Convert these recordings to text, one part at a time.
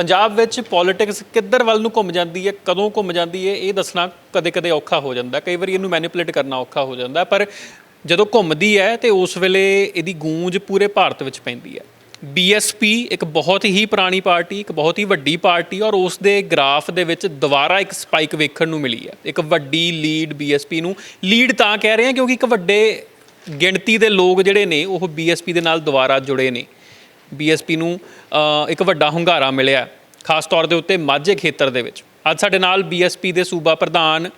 ਪੰਜਾਬ ਵਿੱਚ ਪੋਲਿਟਿਕਸ ਕਿੱਧਰ ਵੱਲ ਨੂੰ ਘੁੰਮ ਜਾਂਦੀ ਹੈ, ਕਦੋਂ ਘੁੰਮ ਜਾਂਦੀ ਹੈ, ਇਹ ਦੱਸਣਾ ਕਦੇ-ਕਦੇ ਔਖਾ ਹੋ ਜਾਂਦਾ ਕਈ ਵਾਰੀ ਇਹਨੂੰ ਮੈਨੀਪੂਲੇਟ ਕਰਨਾ ਔਖਾ ਹੋ ਜਾਂਦਾ ਪਰ ਜਦੋਂ ਘੁੰਮਦੀ ਹੈ ਤੇ ਉਸ ਵੇਲੇ ਇਹਦੀ ਗੂੰਜ ਪੂਰੇ ਭਾਰਤ ਵਿੱਚ ਪੈਂਦੀ ਹੈ। ਬੀਐਸਪੀ ਇੱਕ ਬਹੁਤ ਹੀ ਪੁਰਾਣੀ ਪਾਰਟੀ, ਇੱਕ ਬਹੁਤ ਹੀ ਵੱਡੀ ਪਾਰਟੀ ਔਰ ਉਸ ਦੇ ਗ੍ਰਾਫ ਦੇ ਵਿੱਚ ਦੁਬਾਰਾ ਇੱਕ ਸਪਾਈਕ ਵੇਖਣ ਨੂੰ ਮਿਲੀ ਹੈ। ਇੱਕ ਵੱਡੀ ਲੀਡ ਬੀਐਸਪੀ ਨੂੰ ਲੀਡ ਤਾਂ ਕਹਿ ਰਹੇ ਹਾਂ ਕਿਉਂਕਿ ਇੱਕ ਵੱਡੇ ਗਿਣਤੀ ਦੇ ਲੋਕ ਜਿਹੜੇ ਨੇ, ਉਹ ਬੀਐਸਪੀ ਦੇ ਨਾਲ ਦੁਬਾਰਾ ਜੁੜੇ ਨੇ। ਬੀਐਸਪੀ ਨੂੰ ਇੱਕ ਵੱਡਾ ਹੁੰਗਾਰਾ ਮਿਲਿਆ। ਖਾਸ ਤੌਰ ਦੇ ਉੱਤੇ ਮਾਝੇ ਖੇਤਰ ਦੇ ਵਿੱਚ। ਅੱਜ ਸਾਡੇ ਨਾਲ ਬੀਐਸਪੀ ਦੇ ਸੂਬਾ ਪ੍ਰਧਾਨ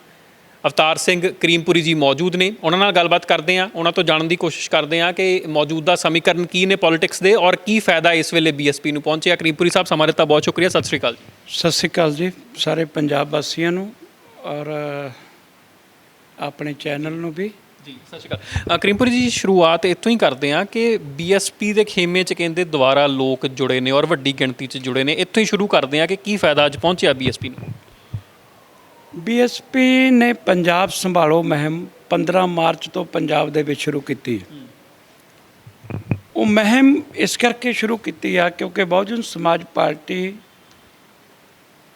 ਅਵਤਾਰ ਸਿੰਘ ਕਰੀਮਪੁਰੀ ਜੀ ਮੌਜੂਦ ਨੇ। ਉਹਨਾਂ ਨਾਲ ਗੱਲਬਾਤ ਕਰਦੇ ਹਾਂ। ਉਹਨਾਂ ਤੋਂ ਜਾਣਨ ਦੀ ਕੋਸ਼ਿਸ਼ ਕਰਦੇ ਹਾਂ ਕਿ ਮੌਜੂਦਾ ਸਮੀਕਰਨ ਕੀ ਨੇ ਪੋਲਿਟਿਕਸ ਦੇ ਔਰ ਕੀ ਫਾਇਦਾ ਇਸ ਵੇਲੇ ਬੀਐਸਪੀ ਨੂੰ ਪਹੁੰਚਿਆ। ਕਰੀਮਪੁਰੀ ਸਾਹਿਬ, ਸਮਾਂ ਦਿੱਤਾ, ਬਹੁਤ ਸ਼ੁਕਰੀਆ। ਸਤਿ ਸ਼੍ਰੀ ਅਕਾਲ ਜੀ। ਸਤਿ ਸ਼੍ਰੀ ਅਕਾਲ ਜੀ, ਸਾਰੇ ਪੰਜਾਬ ਵਾਸੀਆਂ ਨੂੰ ਔਰ ਆਪਣੇ ਚੈਨਲ ਨੂੰ ਵੀ। ਜੀ, ਸਤਿ ਸ਼੍ਰੀ ਅਕਾਲ। ਕਰੀਮਪੁਰ ਜੀ, ਸ਼ੁਰੂਆਤ ਇੱਥੋਂ ਹੀ ਕਰਦੇ ਹਾਂ ਕਿ ਬੀਐਸਪੀ ਦੇ ਖੇਮੇ 'ਚ ਕਹਿੰਦੇ ਦੁਬਾਰਾ ਲੋਕ ਜੁੜੇ ਨੇ ਔਰ ਵੱਡੀ ਗਿਣਤੀ 'ਚ ਜੁੜੇ ਨੇ। ਇੱਥੋਂ ਹੀ ਸ਼ੁਰੂ ਕਰਦੇ ਹਾਂ ਕਿ ਕੀ ਫਾਇਦਾ ਅੱਜ ਪਹੁੰਚਿਆ ਬੀਐਸਪੀ ਨੂੰ? ਬੀਐਸਪੀ ਨੇ ਪੰਜਾਬ ਸੰਭਾਲੋ ਮਹਿਮ 15 ਮਾਰਚ ਤੋਂ ਪੰਜਾਬ ਦੇ ਵਿੱਚ ਸ਼ੁਰੂ ਕੀਤੀ। ਉਹ ਮਹਿਮ ਇਸ ਕਰਕੇ ਸ਼ੁਰੂ ਕੀਤੀ ਆ ਕਿਉਂਕਿ ਬਹੁਜਨ ਸਮਾਜ ਪਾਰਟੀ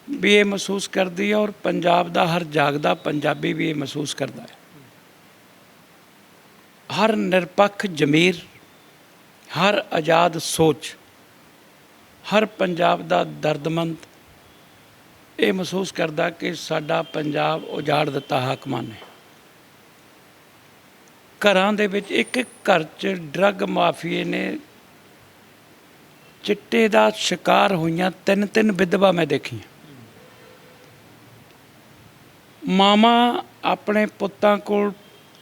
ਵੀ ਇਹ ਮਹਿਸੂਸ ਕਰਦੀ ਹੈ ਔਰ ਪੰਜਾਬ ਦਾ ਹਰ ਜਾਗਦਾ ਪੰਜਾਬੀ ਵੀ ਇਹ ਮਹਿਸੂਸ ਕਰਦਾ ਹੈ। ਹਰ ਨਿਰਪੱਖ ਜ਼ਮੀਰ, ਹਰ ਆਜ਼ਾਦ ਸੋਚ, ਹਰ ਪੰਜਾਬ ਦਾ ਦਰਦਮੰਦ, ਇਹ ਮਹਿਸੂਸ ਕਰਦਾ ਕਿ ਸਾਡਾ ਪੰਜਾਬ ਉਜਾੜ ਦਿੱਤਾ ਹਾਕਮਾਂ ਨੇ। ਘਰਾਂ ਦੇ ਵਿੱਚ ਇੱਕ ਇੱਕ ਘਰ 'ਚ ਡਰੱਗ ਮਾਫੀਏ ਨੇ ਚਿੱਟੇ ਦਾ ਸ਼ਿਕਾਰ ਹੋਈਆਂ ਤਿੰਨ ਤਿੰਨ ਵਿਧਵਾ ਮੈਂ ਦੇਖੀਆਂ। ਮਾਮਾ ਆਪਣੇ ਪੁੱਤਾਂ ਕੋਲ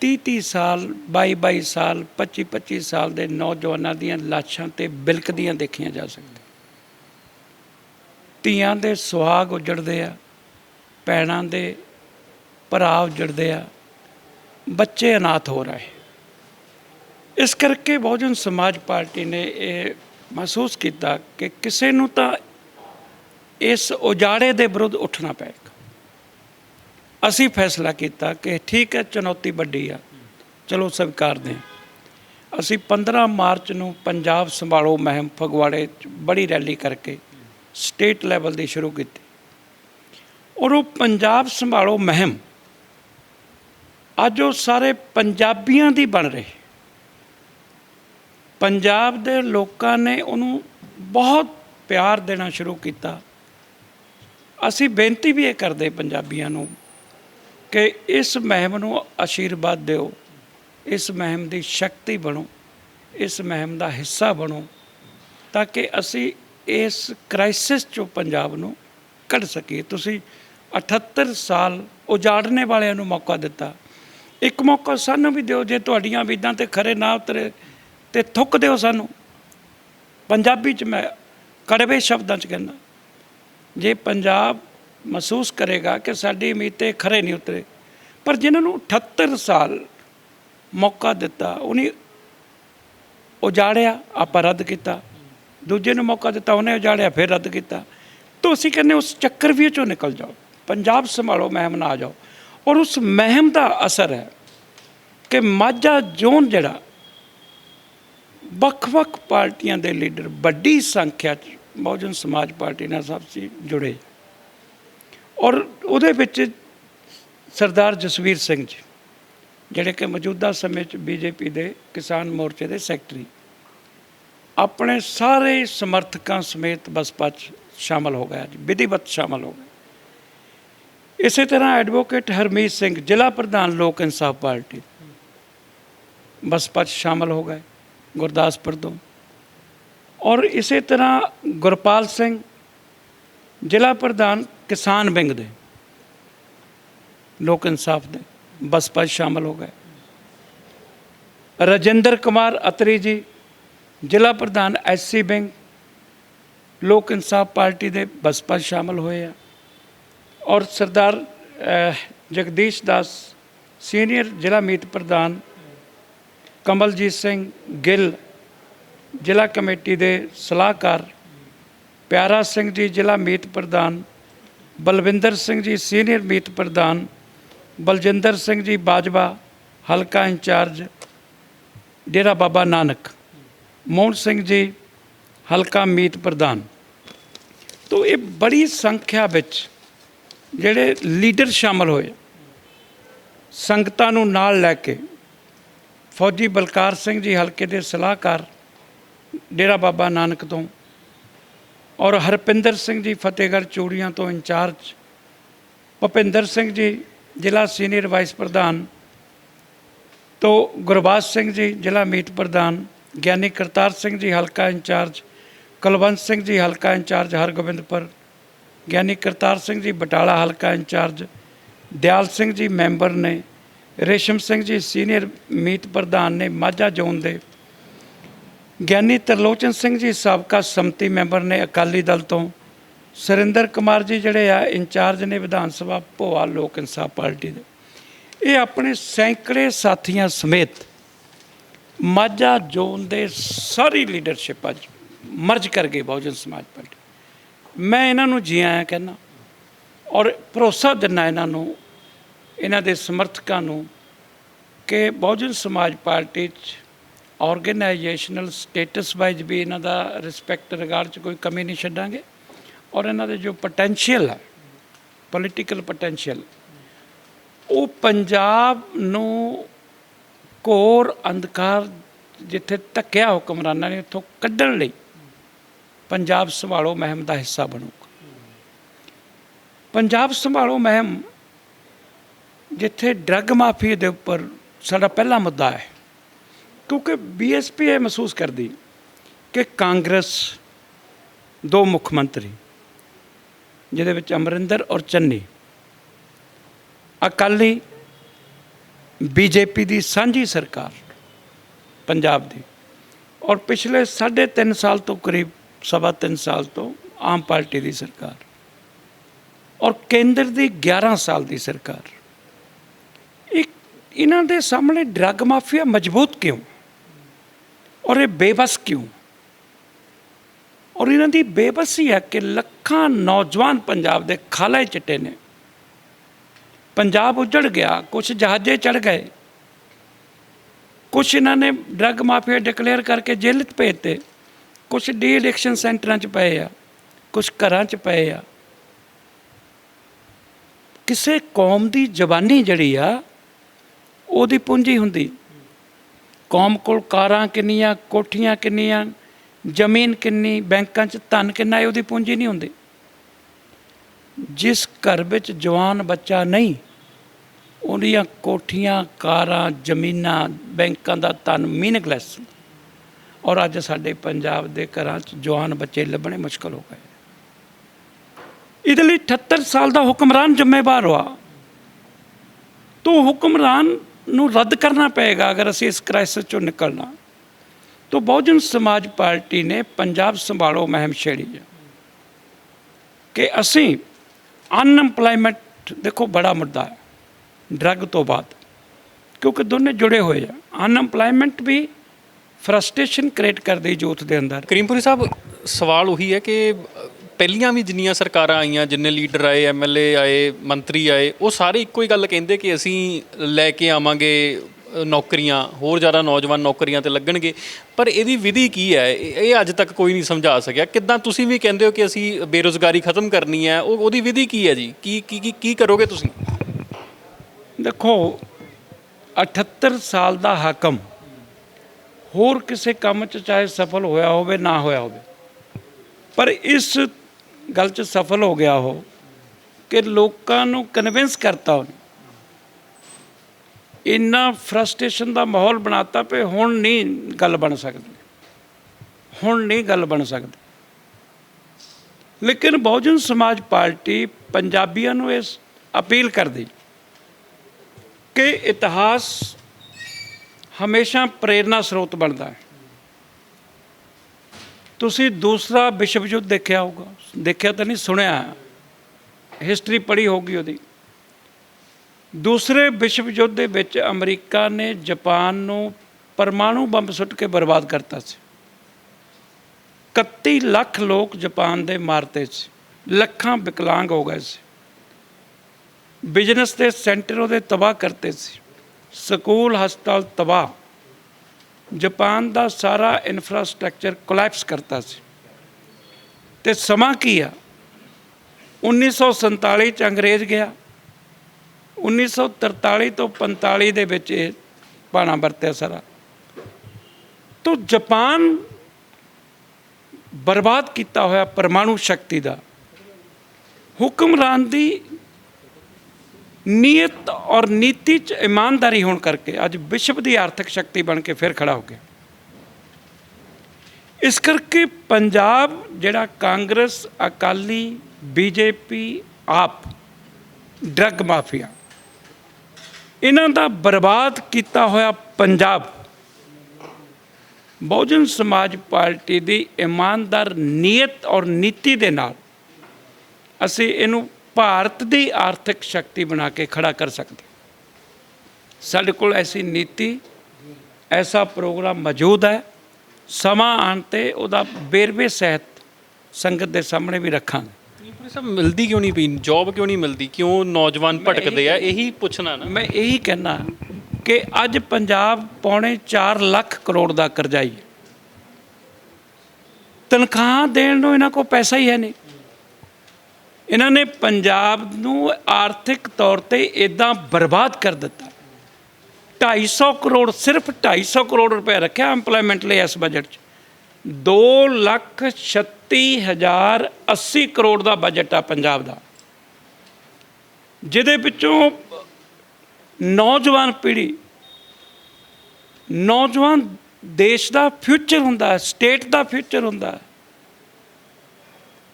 30 30 ਸਾਲ 22 22 ਸਾਲ 25 25 ਸਾਲ ਦੇ ਨੌਜਵਾਨਾਂ ਦੀਆਂ ਲਾਸ਼ਾਂ ਤੇ ਬਿਲਕਦੀਆਂ ਦੇਖੀਆਂ ਜਾ ਸਕਦੀਆਂ। ਧੀਆਂ ਦੇ ਸੁਹਾਗ ਉਜੜਦੇ ਆ, ਭੈਣਾਂ ਦੇ ਭਰਾ ਉਜੜਦੇ ਆ, ਬੱਚੇ ਅਨਾਥ ਹੋ ਰਹੇ। ਇਸ ਕਰਕੇ ਬਹੁਜਨ ਸਮਾਜ ਪਾਰਟੀ ਨੇ ਇਹ ਮਹਿਸੂਸ ਕੀਤਾ ਕਿ ਕਿਸੇ ਨੂੰ ਤਾਂ ਇਸ ਉਜਾੜੇ ਦੇ ਵਿਰੁੱਧ ਉੱਠਣਾ ਪਏ ਅਸੀਂ ਫੈਸਲਾ ਕੀਤਾ ਕਿ ਠੀਕ ਹੈ, ਚੁਣੌਤੀ ਵੱਡੀ ਆ। ਚਲੋ ਸਵੀਕਾਰਦੇ ਹਾਂ ਅਸੀਂ 15 ਮਾਰਚ ਨੂੰ ਪੰਜਾਬ ਸੰਭਾਲੋ ਮਹਿਮ ਫਗਵਾੜੇ 'ਚ ਬੜੀ ਰੈਲੀ ਕਰਕੇ ਸਟੇਟ ਲੈਵਲ ਦੀ ਸ਼ੁਰੂ ਕੀਤੀ। ਔਰ ਉਹ ਪੰਜਾਬ ਸੰਭਾਲੋ ਮਹਿਮ ਅੱਜ ਉਹ ਸਾਰੇ ਪੰਜਾਬੀਆਂ ਦੀ ਬਣ ਰਹੀ। ਪੰਜਾਬ ਦੇ ਲੋਕਾਂ ਨੇ ਉਹਨੂੰ ਬਹੁਤ ਪਿਆਰ ਦੇਣਾ ਸ਼ੁਰੂ ਕੀਤਾ। ਅਸੀਂ ਬੇਨਤੀ ਵੀ ਇਹ ਕਰਦੇ ਪੰਜਾਬੀਆਂ ਨੂੰ ਕਿ ਇਸ ਮਹਿਮ ਨੂੰ ਆਸ਼ੀਰਵਾਦ ਦਿਓ, ਇਸ ਮਹਿਮ ਦੀ ਸ਼ਕਤੀ ਬਣੋ, ਇਸ ਮਹਿਮ ਦਾ ਹਿੱਸਾ ਬਣੋ, ਤਾਂ ਕਿ ਅਸੀਂ ਇਸ ਕ੍ਰਾਈਸਿਸ ਚੋਂ ਪੰਜਾਬ ਨੂੰ ਕੱਢ ਸਕੀਏ। ਤੁਸੀਂ 78 ਸਾਲ ਉਜਾੜਨੇ ਵਾਲਿਆਂ ਨੂੰ ਮੌਕਾ ਦਿੱਤਾ। ਇੱਕ ਮੌਕਾ ਸਾਨੂੰ ਵੀ ਦਿਓ, ਜੇ ਤੁਹਾਡੀਆਂ ਉਮੀਦਾਂ ਤੇ ਖਰੇ ਨਾ ਉਤਰੇ ਤੇ ਥੁੱਕ ਦਿਓ ਸਾਨੂੰ। ਪੰਜਾਬੀ ਚ ਮੈਂ ਕੜਵੇ ਸ਼ਬਦਾਂ ਚ ਕਹਿੰਦਾ, ਜੇ ਪੰਜਾਬ ਮਹਿਸੂਸ ਕਰੇਗਾ ਕਿ ਸਾਡੀ ਉਮੀਦ ਤੇ ਖਰੇ ਨਹੀਂ ਉਤਰੇ। ਪਰ ਜਿਨ੍ਹਾਂ ਨੂੰ 78 ਸਾਲ ਮੌਕਾ ਦਿੱਤਾ, ਉਹਨੇ ਉਜਾੜਿਆ, ਆਪਾਂ ਰੱਦ ਕੀਤਾ। ਦੂਜੇ ਨੂੰ ਮੌਕਾ ਦਿੱਤਾ, ਉਹਨੇ ਉਜਾੜਿਆ, ਫਿਰ ਰੱਦ ਕੀਤਾ। ਤਾਂ ਅਸੀਂ ਕਹਿੰਦੇ ਉਸ ਚੱਕਰ ਵੀ ਚੋਂ ਨਿਕਲ ਜਾਓ। ਪੰਜਾਬ ਸੰਭਾਲੋ, ਮਹਿਮ ਨਾ ਆ ਜਾਓ। ਔਰ ਉਸ ਮਹਿਮ ਦਾ ਅਸਰ ਹੈ ਕਿ ਮਾਝਾ ਜ਼ੋਨ ਜਿਹੜਾ ਵੱਖ-ਵੱਖ ਪਾਰਟੀਆਂ ਦੇ ਲੀਡਰ ਵੱਡੀ ਸੰਖਿਆ 'ਚ ਬਹੁਜਨ ਸਮਾਜ ਪਾਰਟੀ ਨਾਲ ਸਭ ਸੀ ਜੁੜੇ। ਔਰ ਉਹਦੇ ਵਿੱਚ ਸਰਦਾਰ ਜਸਵੀਰ ਸਿੰਘ ਜੀ, ਜਿਹੜੇ ਕਿ ਮੌਜੂਦਾ ਸਮੇਂ 'ਚ ਬੀਜੇਪੀ ਦੇ ਕਿਸਾਨ ਮੋਰਚੇ ਦੇ ਸੈਕਟਰੀ, ਆਪਣੇ ਸਾਰੇ ਸਮਰਥਕਾਂ ਸਮੇਤ ਬਸਪਾ 'ਚ ਸ਼ਾਮਲ ਹੋ ਗਿਆ ਜੀ ਵਿਧੀਵਤ ਸ਼ਾਮਲ ਹੋ ਗਏ। ਇਸੇ ਤਰ੍ਹਾਂ ਐਡਵੋਕੇਟ ਹਰਮੀਤ ਸਿੰਘ, ਜ਼ਿਲ੍ਹਾ ਪ੍ਰਧਾਨ ਲੋਕ ਇਨਸਾਫ ਪਾਰਟੀ, ਬਸਪਾ 'ਚ ਸ਼ਾਮਲ ਹੋ ਗਏ ਗੁਰਦਾਸਪੁਰ ਤੋਂ। ਔਰ ਇਸੇ ਤਰ੍ਹਾਂ ਗੁਰਪਾਲ ਸਿੰਘ, ਜ਼ਿਲ੍ਹਾ ਪ੍ਰਧਾਨ ਕਿਸਾਨ ਵਿੰਗ ਦੇ। ਲੋਕ ਇਨਸਾਫ ਦੇ। ਬਸਪਾ 'ਚ ਸ਼ਾਮਲ ਹੋ ਗਏ। ਰਜਿੰਦਰ ਕੁਮਾਰ ਅਤਰੀ ਜੀ, ਜ਼ਿਲ੍ਹਾ ਪ੍ਰਧਾਨ ਐਸਸੀ ਵਿੰਗ, ਲੋਕ ਇਨਸਾਫ ਪਾਰਟੀ ਦੇ ਬਸਪਾ 'ਚ ਸ਼ਾਮਲ ਹੋਏ ਆ। ਔਰ ਸਰਦਾਰ ਜਗਦੀਸ਼ ਦਾਸ, ਸੀਨੀਅਰ ਜ਼ਿਲ੍ਹਾ ਮੀਤ ਪ੍ਰਧਾਨ ਕਮਲਜੀਤ ਸਿੰਘ ਗਿੱਲ, ਜ਼ਿਲ੍ਹਾ ਕਮੇਟੀ ਦੇ ਸਲਾਹਕਾਰ ਪਿਆਰਾ ਸਿੰਘ ਜੀ, ਜ਼ਿਲ੍ਹਾ ਮੀਤ ਪ੍ਰਧਾਨ ਬਲਵਿੰਦਰ ਸਿੰਘ ਜੀ ਸੀਨੀਅਰ ਮੀਤ ਪ੍ਰਧਾਨ, ਬਲਜਿੰਦਰ ਸਿੰਘ ਜੀ ਬਾਜਵਾ, ਹਲਕਾ ਇੰਚਾਰਜ, ਡੇਰਾ ਬਾਬਾ ਨਾਨਕ, ਮੋਹਨ ਸਿੰਘ ਜੀ ਹਲਕਾ ਮੀਤ ਪ੍ਰਧਾਨ। ਤੋਂ ਇਹ ਬੜੀ ਸੰਖਿਆ ਵਿੱਚ ਜਿਹੜੇ ਲੀਡਰ ਸ਼ਾਮਲ ਹੋਏ, ਸੰਗਤਾਂ ਨੂੰ ਨਾਲ ਲੈ ਕੇ, ਫੌਜੀ ਬਲਕਾਰ ਸਿੰਘ ਜੀ ਹਲਕੇ ਦੇ ਸਲਾਹਕਾਰ, ਡੇਰਾ ਬਾਬਾ ਨਾਨਕ ਤੋਂ ਔਰ ਹਰਪਿੰਦਰ ਸਿੰਘ ਜੀ ਫਤਿਹਗੜ੍ਹ ਚੂੜੀਆਂ ਤੋਂ ਇੰਚਾਰਜ, ਭੁਪਿੰਦਰ ਸਿੰਘ ਜੀ ਜ਼ਿਲ੍ਹਾ ਸੀਨੀਅਰ ਵਾਈਸ ਪ੍ਰਧਾਨ ਤੋਂ ਗੁਰਬਾਜ ਸਿੰਘ ਜੀ ਜ਼ਿਲ੍ਹਾ ਮੀਤ ਪ੍ਰਧਾਨ, ਗਿਆਨੀ ਕਰਤਾਰ ਸਿੰਘ ਜੀ ਹਲਕਾ ਇੰਚਾਰਜ, ਕੁਲਵੰਤ ਸਿੰਘ ਜੀ ਹਲਕਾ ਇੰਚਾਰਜ ਹਰਗੋਬਿੰਦਪੁਰ, ਗਿਆਨੀ ਕਰਤਾਰ ਸਿੰਘ ਜੀ ਬਟਾਲਾ ਹਲਕਾ ਇੰਚਾਰਜ, ਦਿਆਲ ਸਿੰਘ ਜੀ ਮੈਂਬਰ ਨੇ, ਰੇਸ਼ਮ ਸਿੰਘ ਜੀ ਸੀਨੀਅਰ ਮੀਤ ਪ੍ਰਧਾਨ ਨੇ ਮਾਝਾ ਜ਼ੋਨ ਦੇ ਗਿਆਨੀ ਤਰਲੋਚਨ ਸਿੰਘ ਜੀ ਸਾਬਕਾ ਸੰਮਤੀ ਮੈਂਬਰ ਨੇ ਅਕਾਲੀ ਦਲ ਤੋਂ, ਸੁਰਿੰਦਰ ਕੁਮਾਰ ਜੀ ਜਿਹੜੇ ਆ ਇੰਚਾਰਜ ਨੇ ਵਿਧਾਨ ਸਭਾ ਭੋਆ ਲੋਕ ਇਨਸਾਫ ਪਾਰਟੀ ਦੇ। ਇਹ ਆਪਣੇ ਸੈਂਕੜੇ ਸਾਥੀਆਂ ਸਮੇਤ ਮਾਝਾ ਜ਼ੋਨ ਦੇ ਸਾਰੀ ਲੀਡਰਸ਼ਿਪ ਅੱਜ ਮਰਜ ਕਰ ਗਏ ਬਹੁਜਨ ਸਮਾਜ ਪਾਰਟੀ। ਮੈਂ ਇਹਨਾਂ ਨੂੰ ਜੀ ਆਇਆਂ ਕਹਿੰਦਾ ਔਰ ਭਰੋਸਾ ਦਿੰਦਾ ਇਹਨਾਂ ਨੂੰ, ਇਹਨਾਂ ਦੇ ਸਮਰਥਕਾਂ ਨੂੰ ਕਿ ਬਹੁਜਨ ਸਮਾਜ ਪਾਰਟੀ 'ਚ ਆਰਗੇਨਾਈਜੇਸ਼ਨਲ ਸਟੇਟਸ ਵਾਈਜ਼ ਵੀ ਇਹਨਾਂ ਦਾ ਰਿਸਪੈਕਟ ਰਿਗਾਰਡ 'ਚ ਕੋਈ ਕਮੀ ਨਹੀਂ ਛੱਡਾਂਗੇ। ਔਰ ਇਹਨਾਂ ਦੇ ਜੋ ਪੋਟੈਂਸ਼ੀਅਲ ਹੈ ਪੋਲੀਟੀਕਲ ਪੋਟੈਂਸ਼ੀਅਲ ਉਹ ਪੰਜਾਬ ਨੂੰ ਘੋਰ ਅੰਧਕਾਰ ਜਿੱਥੇ ਧੱਕਿਆ ਹੁਕਮਰਾਨਾਂ ਨੇ ਉੱਥੋਂ ਕੱਢਣ ਲਈ ਪੰਜਾਬ ਸੰਭਾਲੋ ਮਹਿਮ ਦਾ ਹਿੱਸਾ ਬਣੂਗਾ। ਪੰਜਾਬ ਸੰਭਾਲੋ ਮਹਿਮ ਜਿੱਥੇ ਡਰੱਗ ਮਾਫੀਆ ਦੇ ਉੱਪਰ ਸਾਡਾ ਪਹਿਲਾ ਮੁੱਦਾ ਹੈ। ਕਿਉਂਕਿ ਬੀਐਸਪੀ ਇਹ ਮਹਿਸੂਸ ਕਰਦੀ ਕਿ ਕਾਂਗਰਸ ਦੋ ਮੁੱਖ ਮੰਤਰੀ, ਜਿਹਦੇ ਵਿੱਚ ਅਮਰਿੰਦਰ ਔਰ ਚੰਨੀ। ਅਕਾਲੀ ਬੀਜੇਪੀ ਦੀ ਸਾਂਝੀ ਸਰਕਾਰ ਪੰਜਾਬ ਦੀ। ਔਰ ਪਿਛਲੇ 3.5 ਸਾਲ ਤੋਂ ਕਰੀਬ, ਸਵਾ ਤਿੰਨ ਸਾਲ ਤੋਂ ਆਮ ਪਾਰਟੀ ਦੀ ਸਰਕਾਰ। ਔਰ ਕੇਂਦਰ ਦੀ 11 ਸਾਲ ਦੀ ਸਰਕਾਰ। ਇੱਕ ਇਹਨਾਂ ਦੇ ਸਾਹਮਣੇ ਡਰੱਗ ਮਾਫੀਆ ਮਜ਼ਬੂਤ ਕਿਉਂ? ਔਰ ਇਹ ਬੇਬਸ ਕਿਉਂ? ਔਰ ਇਹਨਾਂ ਦੀ ਬੇਬਸੀ ਹੈ ਕਿ ਲੱਖਾਂ ਨੌਜਵਾਨ ਪੰਜਾਬ ਦੇ ਖਾਲੇ ਚਿੱਟੇ ਨੇ। ਪੰਜਾਬ ਉਜੜ ਗਿਆ ਕੁਝ ਜਹਾਜ਼ੇ ਚੜ ਗਏ। ਕੁਝ ਇਹਨਾਂ ਨੇ ਡਰੱਗ ਮਾਫੀਆ ਡਿਕਲੇਅਰ ਕਰਕੇ ਜੇਲ੍ਹ 'ਚ ਭੇਜਤੇ। ਕੁਝ ਡੀ ਐਡਿਕਸ਼ਨ ਸੈਂਟਰਾਂ 'ਚ ਪਏ ਆ ਕੁਝ ਘਰਾਂ 'ਚ ਪਏ ਆ। ਕਿਸੇ ਕੌਮ ਦੀ ਜਵਾਨੀ ਜਿਹੜੀ ਆ, ਉਹਦੀ ਪੂੰਜੀ ਹੁੰਦੀ। ਕੌਮ ਕੋਲ ਕਾਰਾਂ ਕਿੰਨੀਆਂ, ਕੋਠੀਆਂ ਕਿੰਨੀਆਂ, ਜ਼ਮੀਨ ਕਿੰਨੀ, ਬੈਂਕਾਂ 'ਚ ਧਨ ਕਿੰਨਾ ਹੈ ਉਹਦੀ ਪੂੰਜੀ ਨਹੀਂ ਹੁੰਦੀ। ਜਿਸ ਘਰ ਵਿੱਚ ਜਵਾਨ ਬੱਚਾ ਨਹੀਂ, ਉਹਦੀਆਂ ਕੋਠੀਆਂ, ਕਾਰਾਂ, ਜ਼ਮੀਨਾਂ, ਬੈਂਕਾਂ ਦਾ ਧਨ ਮੀਨਿੰਗਲੈਸ ਔਰ ਅੱਜ ਸਾਡੇ ਪੰਜਾਬ ਦੇ ਘਰਾਂ 'ਚ ਜਵਾਨ ਬੱਚੇ ਲੱਭਣੇ ਮੁਸ਼ਕਲ ਹੋ ਗਏ। ਇਹਦੇ ਲਈ 78 ਸਾਲ ਦਾ ਹੁਕਮਰਾਨ ਜ਼ਿੰਮੇਵਾਰ ਹੋਆ। ਤੋਂ ਹੁਕਮਰਾਨ ਨੂੰ ਰੱਦ ਕਰਨਾ ਪਏਗਾ ਅਗਰ ਅਸੀਂ ਇਸ ਕ੍ਰਾਈਸਿਸ ਚੋਂ ਨਿਕਲਣਾ। ਤਾਂ ਬਹੁਜਨ ਸਮਾਜ ਪਾਰਟੀ ਨੇ ਪੰਜਾਬ ਸੰਭਾਲੋ ਮਹਿਮ ਛੇੜੀ ਹੈ। ਕਿ ਅਸੀਂ ਅਨਐਮਪਲੋਇਮੈਂਟ ਦੇਖੋ ਬੜਾ ਮੁੱਦਾ ਹੈ ਡਰੱਗ ਤੋਂ ਬਾਅਦ। ਕਿਉਂਕਿ ਦੋਨੇ ਜੁੜੇ ਹੋਏ ਆ। ਅਨਐਮਪਲੋਇਮੈਂਟ ਵੀ ਫਰਸਟ੍ਰੇਸ਼ਨ ਕ੍ਰੀਏਟ ਕਰਦੀ ਯੂਥ ਦੇ ਅੰਦਰ। ਕਰੀਮਪੁਰੀ ਸਾਹਿਬ, ਸਵਾਲ ਉਹੀ ਹੈ ਕਿ ਪਹਿਲੀਆਂ ਵੀ ਜਿੰਨੀਆਂ ਸਰਕਾਰਾਂ ਆਈਆਂ, ਜਿੰਨੇ ਲੀਡਰ ਆਏ ਐਮਐਲਏ ਆਏ, ਮੰਤਰੀ ਆਏ, ਉਹ ਸਾਰੇ ਇੱਕੋ ਹੀ ਗੱਲ ਕਹਿੰਦੇ ਕਿ ਅਸੀਂ ਲੈ ਕੇ ਆਵਾਂਗੇ ਨੌਕਰੀਆਂ, ਹੋਰ ਜ਼ਿਆਦਾ ਨੌਜਵਾਨ ਨੌਕਰੀਆਂ ਤੇ ਲੱਗਣਗੇ। ਪਰ ਇਹਦੀ ਵਿਧੀ ਕੀ ਹੈ? ਇਹ ਅੱਜ ਤੱਕ ਕੋਈ ਨਹੀਂ ਸਮਝਾ ਸਕਿਆ। ਕਿੱਦਾਂ ਤੁਸੀਂ ਵੀ ਕਹਿੰਦੇ ਹੋ ਕਿ ਅਸੀਂ ਬੇਰੋਜ਼ਗਾਰੀ ਖਤਮ ਕਰਨੀ ਹੈ, ਉਹ, ਉਹਦੀ ਵਿਧੀ ਕੀ ਹੈ ਜੀ? ਕੀ, ਕੀ- ਕੀ ਕਰੋਗੇ ਤੁਸੀਂ? ਦੇਖੋ 78 ਸਾਲ ਦਾ ਹਾਕਮ ਹੋਰ ਕਿਸੇ ਕੰਮ 'ਚ ਚਾਹੇ ਸਫਲ ਹੋਇਆ ਹੋਵੇ, ਨਾ ਹੋਇਆ ਹੋਵੇ, ਪਰ ਇਸ ਗੱਲ 'ਚ ਸਫਲ ਹੋ ਗਿਆ ਉਹ, ਕਿ ਲੋਕਾਂ ਨੂੰ ਕਨਵਿੰਸ ਕਰਤਾ ਉਹਨੇ। ਇੰਨਾ ਫਰਸਟ੍ਰੇਸ਼ਨ ਦਾ ਮਾਹੌਲ ਬਣਾਤਾ ਪਏ ਹੁਣ ਨਹੀਂ ਗੱਲ ਬਣ ਸਕਦੀ। ਹੁਣ ਨਹੀਂ ਗੱਲ ਬਣ ਸਕਦੀ। ਲੇਕਿਨ ਬਹੁਜਨ ਸਮਾਜ ਪਾਰਟੀ ਪੰਜਾਬੀਆਂ ਨੂੰ ਇਸ ਅਪੀਲ ਕਰਦੀ ਕਿ ਇਤਿਹਾਸ ਹਮੇਸ਼ਾ ਪ੍ਰੇਰਨਾ ਸਰੋਤ ਬਣਦਾ ਹੈ। ਤੁਸੀਂ ਦੂਸਰਾ ਵਿਸ਼ਵ ਯੁੱਧ ਦੇਖਿਆ ਹੋਊਗਾ। ਦੇਖਿਆ ਤਾਂ ਨਹੀਂ, ਸੁਣਿਆ। ਹਿਸਟਰੀ ਪੜ੍ਹੀ ਹੋਊਗੀ ਉਹਦੀ। ਦੂਸਰੇ ਵਿਸ਼ਵ ਯੁੱਧ ਦੇ ਵਿੱਚ ਅਮਰੀਕਾ ਨੇ ਜਾਪਾਨ ਨੂੰ ਪਰਮਾਣੂ ਬੰਬ ਸੁੱਟ ਕੇ ਬਰਬਾਦ ਕਰਤਾ ਸੀ। 31 ਲੱਖ ਲੋਕ ਜਾਪਾਨ ਦੇ ਮਾਰਤੇ ਸੀ। ਲੱਖਾਂ ਵਿਕਲਾਂਗ ਹੋ ਗਏ ਸੀ। ਬਿਜ਼ਨਸ ਦੇ ਸੈਂਟਰ ਉਹਦੇ ਤਬਾਹ ਕਰਤੇ ਸੀ। ਸਕੂਲ, ਹਸਪਤਾਲ ਤਬਾਹ। ਜਾਪਾਨ ਦਾ ਸਾਰਾ ਇਨਫਰਾਸਟ੍ਰਕਚਰ ਕੋਲੈਪਸ ਕਰਤਾ ਸੀ। ਤੇ ਸਮਾਂ ਕੀ ਆ? 1947 ਚ ਅੰਗਰੇਜ਼ ਗਿਆ। 1943 ਤੋਂ 45 ਦੇ ਵਿੱਚ ਇਹ ਬਾਣਾ ਵਰਤਿਆ ਸਾਰਾ। ਤੋਂ ਜਾਪਾਨ ਬਰਬਾਦ ਕੀਤਾ ਹੋਇਆ ਪਰਮਾਣੂ ਸ਼ਕਤੀ ਦਾ। ਹੁਕਮਰਾਨ ਦੀ ਨੀਅਤ ਔਰ ਨੀਤੀ ਚ ਇਮਾਨਦਾਰੀ ਹੋਣ ਕਰਕੇ ਅੱਜ ਵਿਸ਼ਵ ਦੀ ਆਰਥਿਕ ਸ਼ਕਤੀ ਬਣ ਕੇ ਫਿਰ ਖੜਾ ਹੋ ਗਿਆ। ਇਸ ਕਰਕੇ ਪੰਜਾਬ, ਜਿਹੜਾ Congress, Akali, BJP, AAP, drug mafia, ਇਹਨਾਂ ਦਾ ਬਰਬਾਦ ਕੀਤਾ ਹੋਇਆ ਪੰਜਾਬ, ਬਹੁਜਨ ਸਮਾਜ ਪਾਰਟੀ ਦੀ ਇਮਾਨਦਾਰ ਨੀਅਤ ਔਰ ਨੀਤੀ ਦੇ ਨਾਲ ਅਸੀਂ ਇਹਨੂੰ ਭਾਰਤ ਦੀ ਆਰਥਿਕ ਸ਼ਕਤੀ ਬਣਾ ਕੇ ਖੜਾ ਕਰ ਸਕਦੇ। ਸਾਡੇ ਕੋਲ ਐਸੀ ਨੀਤੀ ਐਸਾ ਪ੍ਰੋਗਰਾਮ ਮੌਜੂਦ ਹੈ। ਸਮਾਂ ਆਉਣ ਤੇ ਉਹਦਾ ਬੇਰਵੇ ਸਹਿਤ ਸੰਗਤ ਦੇ ਸਾਹਮਣੇ ਵੀ ਰੱਖਾਂਗੇ। ਪਰ ਸਭ ਮਿਲਦੀ ਕਿਉਂ ਨਹੀਂ ਪਈ? ਜੌਬ ਕਿਉਂ ਨਹੀਂ ਮਿਲਦੀ? ਕਿਉਂ ਨੌਜਵਾਨ ਭਟਕਦੇ ਆ? ਇਹੀ ਪੁੱਛਣਾ ਨਾ। ਮੈਂ ਇਹੀ ਕਹਿਣਾ ਕਿ ਅੱਜ ਪੰਜਾਬ ਪੌਣੇ 4 ਲੱਖ ਕਰੋੜ ਦਾ ਕਰਜ਼ਾਈ ਹੈ। ਤਨਖਾਹ ਦੇਣ ਨੂੰ ਇਹਨਾਂ ਕੋਲ ਪੈਸਾ ਹੀ ਹੈ ਨਹੀਂ। ਇਹਨਾਂ ਨੇ ਪੰਜਾਬ ਨੂੰ ਆਰਥਿਕ ਤੌਰ ਤੇ ਇਦਾਂ ਬਰਬਾਦ ਕਰ ਦਿੱਤਾ। 250 ਕਰੋੜ, ਸਿਰਫ 250 ਕਰੋੜ ਰੁਪਏ ਰੱਖਿਆ ਐਮਪਲੋਇਮੈਂਟ ਲਈ ਇਸ ਬਜਟ 'ਚ। 2 ਲੱਖ 36 ਹਜ਼ਾਰ 80 ਕਰੋੜ ਦਾ ਬਜਟ ਆ ਪੰਜਾਬ ਦਾ। ਜਿਹਦੇ ਵਿੱਚੋਂ ਨੌਜਵਾਨ ਪੀੜ੍ਹੀ, ਨੌਜਵਾਨ ਦੇਸ਼ ਦਾ ਫਿਊਚਰ ਹੁੰਦਾ ਸਟੇਟ ਦਾ ਫਿਊਚਰ ਹੁੰਦਾ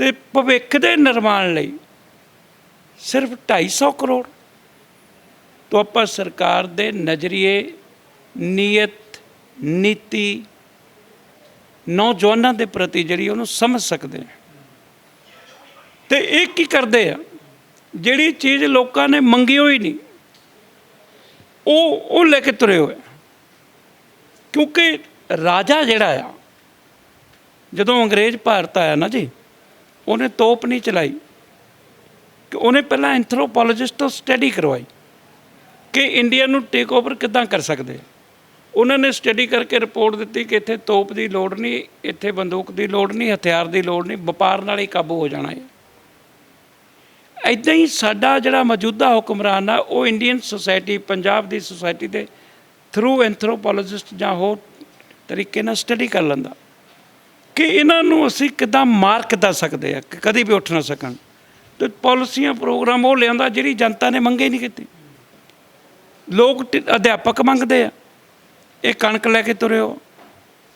ਤੇ ਭਵਿੱਖ ਦੇ ਨਿਰਮਾਣ ਲਈ ਸਿਰਫ 250 ਕਰੋੜ। ਤੋਂ ਆਪਾਂ ਸਰਕਾਰ ਦੇ ਨਜ਼ਰੀਏ, ਨੀਅਤ, ਨੀਤੀ, ਨੌਜਵਾਨਾਂ ਦੇ ਪ੍ਰਤੀ ਜਿਹੜੀ ਉਹਨੂੰ ਸਮਝ ਸਕਦੇ ਹਾਂ। ਤੇ ਇਹ ਕੀ ਕਰਦੇ ਆ? ਜਿਹੜੀ ਚੀਜ਼ ਲੋਕਾਂ ਨੇ ਮੰਗੀ ਹੋਈ ਨਹੀਂ, ਉਹ ਉਹ ਲੈ ਕੇ ਤੁਰੇ ਹੋਏ ਆ। ਕਿਉਂਕਿ ਰਾਜਾ ਜਿਹੜਾ ਆ, ਜਦੋਂ ਅੰਗਰੇਜ਼ ਭਾਰਤ ਆਇਆ ਨਾ ਜੀ ਉਹਨੇ ਤੋਪ ਨਹੀਂ ਚਲਾਈ। ਕਿ ਉਹਨੇ ਪਹਿਲਾਂ ਐਂਥਰੋਪੋਲੋਜਿਸਟ ਤੋਂ ਸਟੱਡੀ ਕਰਵਾਈ ਕਿ ਇੰਡੀਆ ਨੂੰ ਟੇਕ ਓਵਰ ਕਿੱਦਾਂ ਕਰ ਸਕਦੇ ਉਹਨਾਂ ਨੇ ਸਟੱਡੀ ਕਰਕੇ ਰਿਪੋਰਟ ਦਿੱਤੀ ਕਿ ਇੱਥੇ ਤੋਪ ਦੀ ਲੋੜ ਨਹੀਂ, ਇੱਥੇ ਬੰਦੂਕ ਦੀ ਲੋੜ ਨਹੀਂ, ਹਥਿਆਰ ਦੀ ਲੋੜ ਨਹੀਂ, ਵਪਾਰ ਨਾਲ ਹੀ ਕਾਬੂ ਹੋ ਜਾਣਾ ਹੈ। ਇਦਾਂ ਹੀ ਸਾਡਾ ਜਿਹੜਾ ਮੌਜੂਦਾ ਹੁਕਮਰਾਨ ਆ, ਉਹ ਇੰਡੀਅਨ ਸੋਸਾਇਟੀ ਪੰਜਾਬ ਦੀ ਸੋਸਾਇਟੀ ਦੇ ਥਰੂ ਐਂਥਰੋਪੋਲੋਜਿਸਟ ਜਾਂ ਹੋਰ ਤਰੀਕੇ ਨਾਲ ਸਟੱਡੀ ਕਰ ਲੈਂਦਾ। ਕਿ ਇਹਨਾਂ ਨੂੰ ਅਸੀਂ ਕਿੱਦਾਂ ਮਾਰ ਕਿੱਦਾਂ ਸਕਦੇ ਆ? ਕਿ ਕਦੀ ਵੀ ਉੱਠ ਨਾ ਸਕਣ। ਤੇ ਪਾਲਿਸੀਆਂ, ਪ੍ਰੋਗਰਾਮ ਉਹ ਲਿਆਂਦਾ ਜਿਹੜੀ ਜਨਤਾ ਨੇ ਮੰਗੇ ਨਹੀਂ ਕੀਤੀ। ਲੋਕ ਅਧਿਆਪਕ ਮੰਗਦੇ ਆ। ਇਹ ਕਣਕ ਲੈ ਕੇ ਤੁਰਿਓ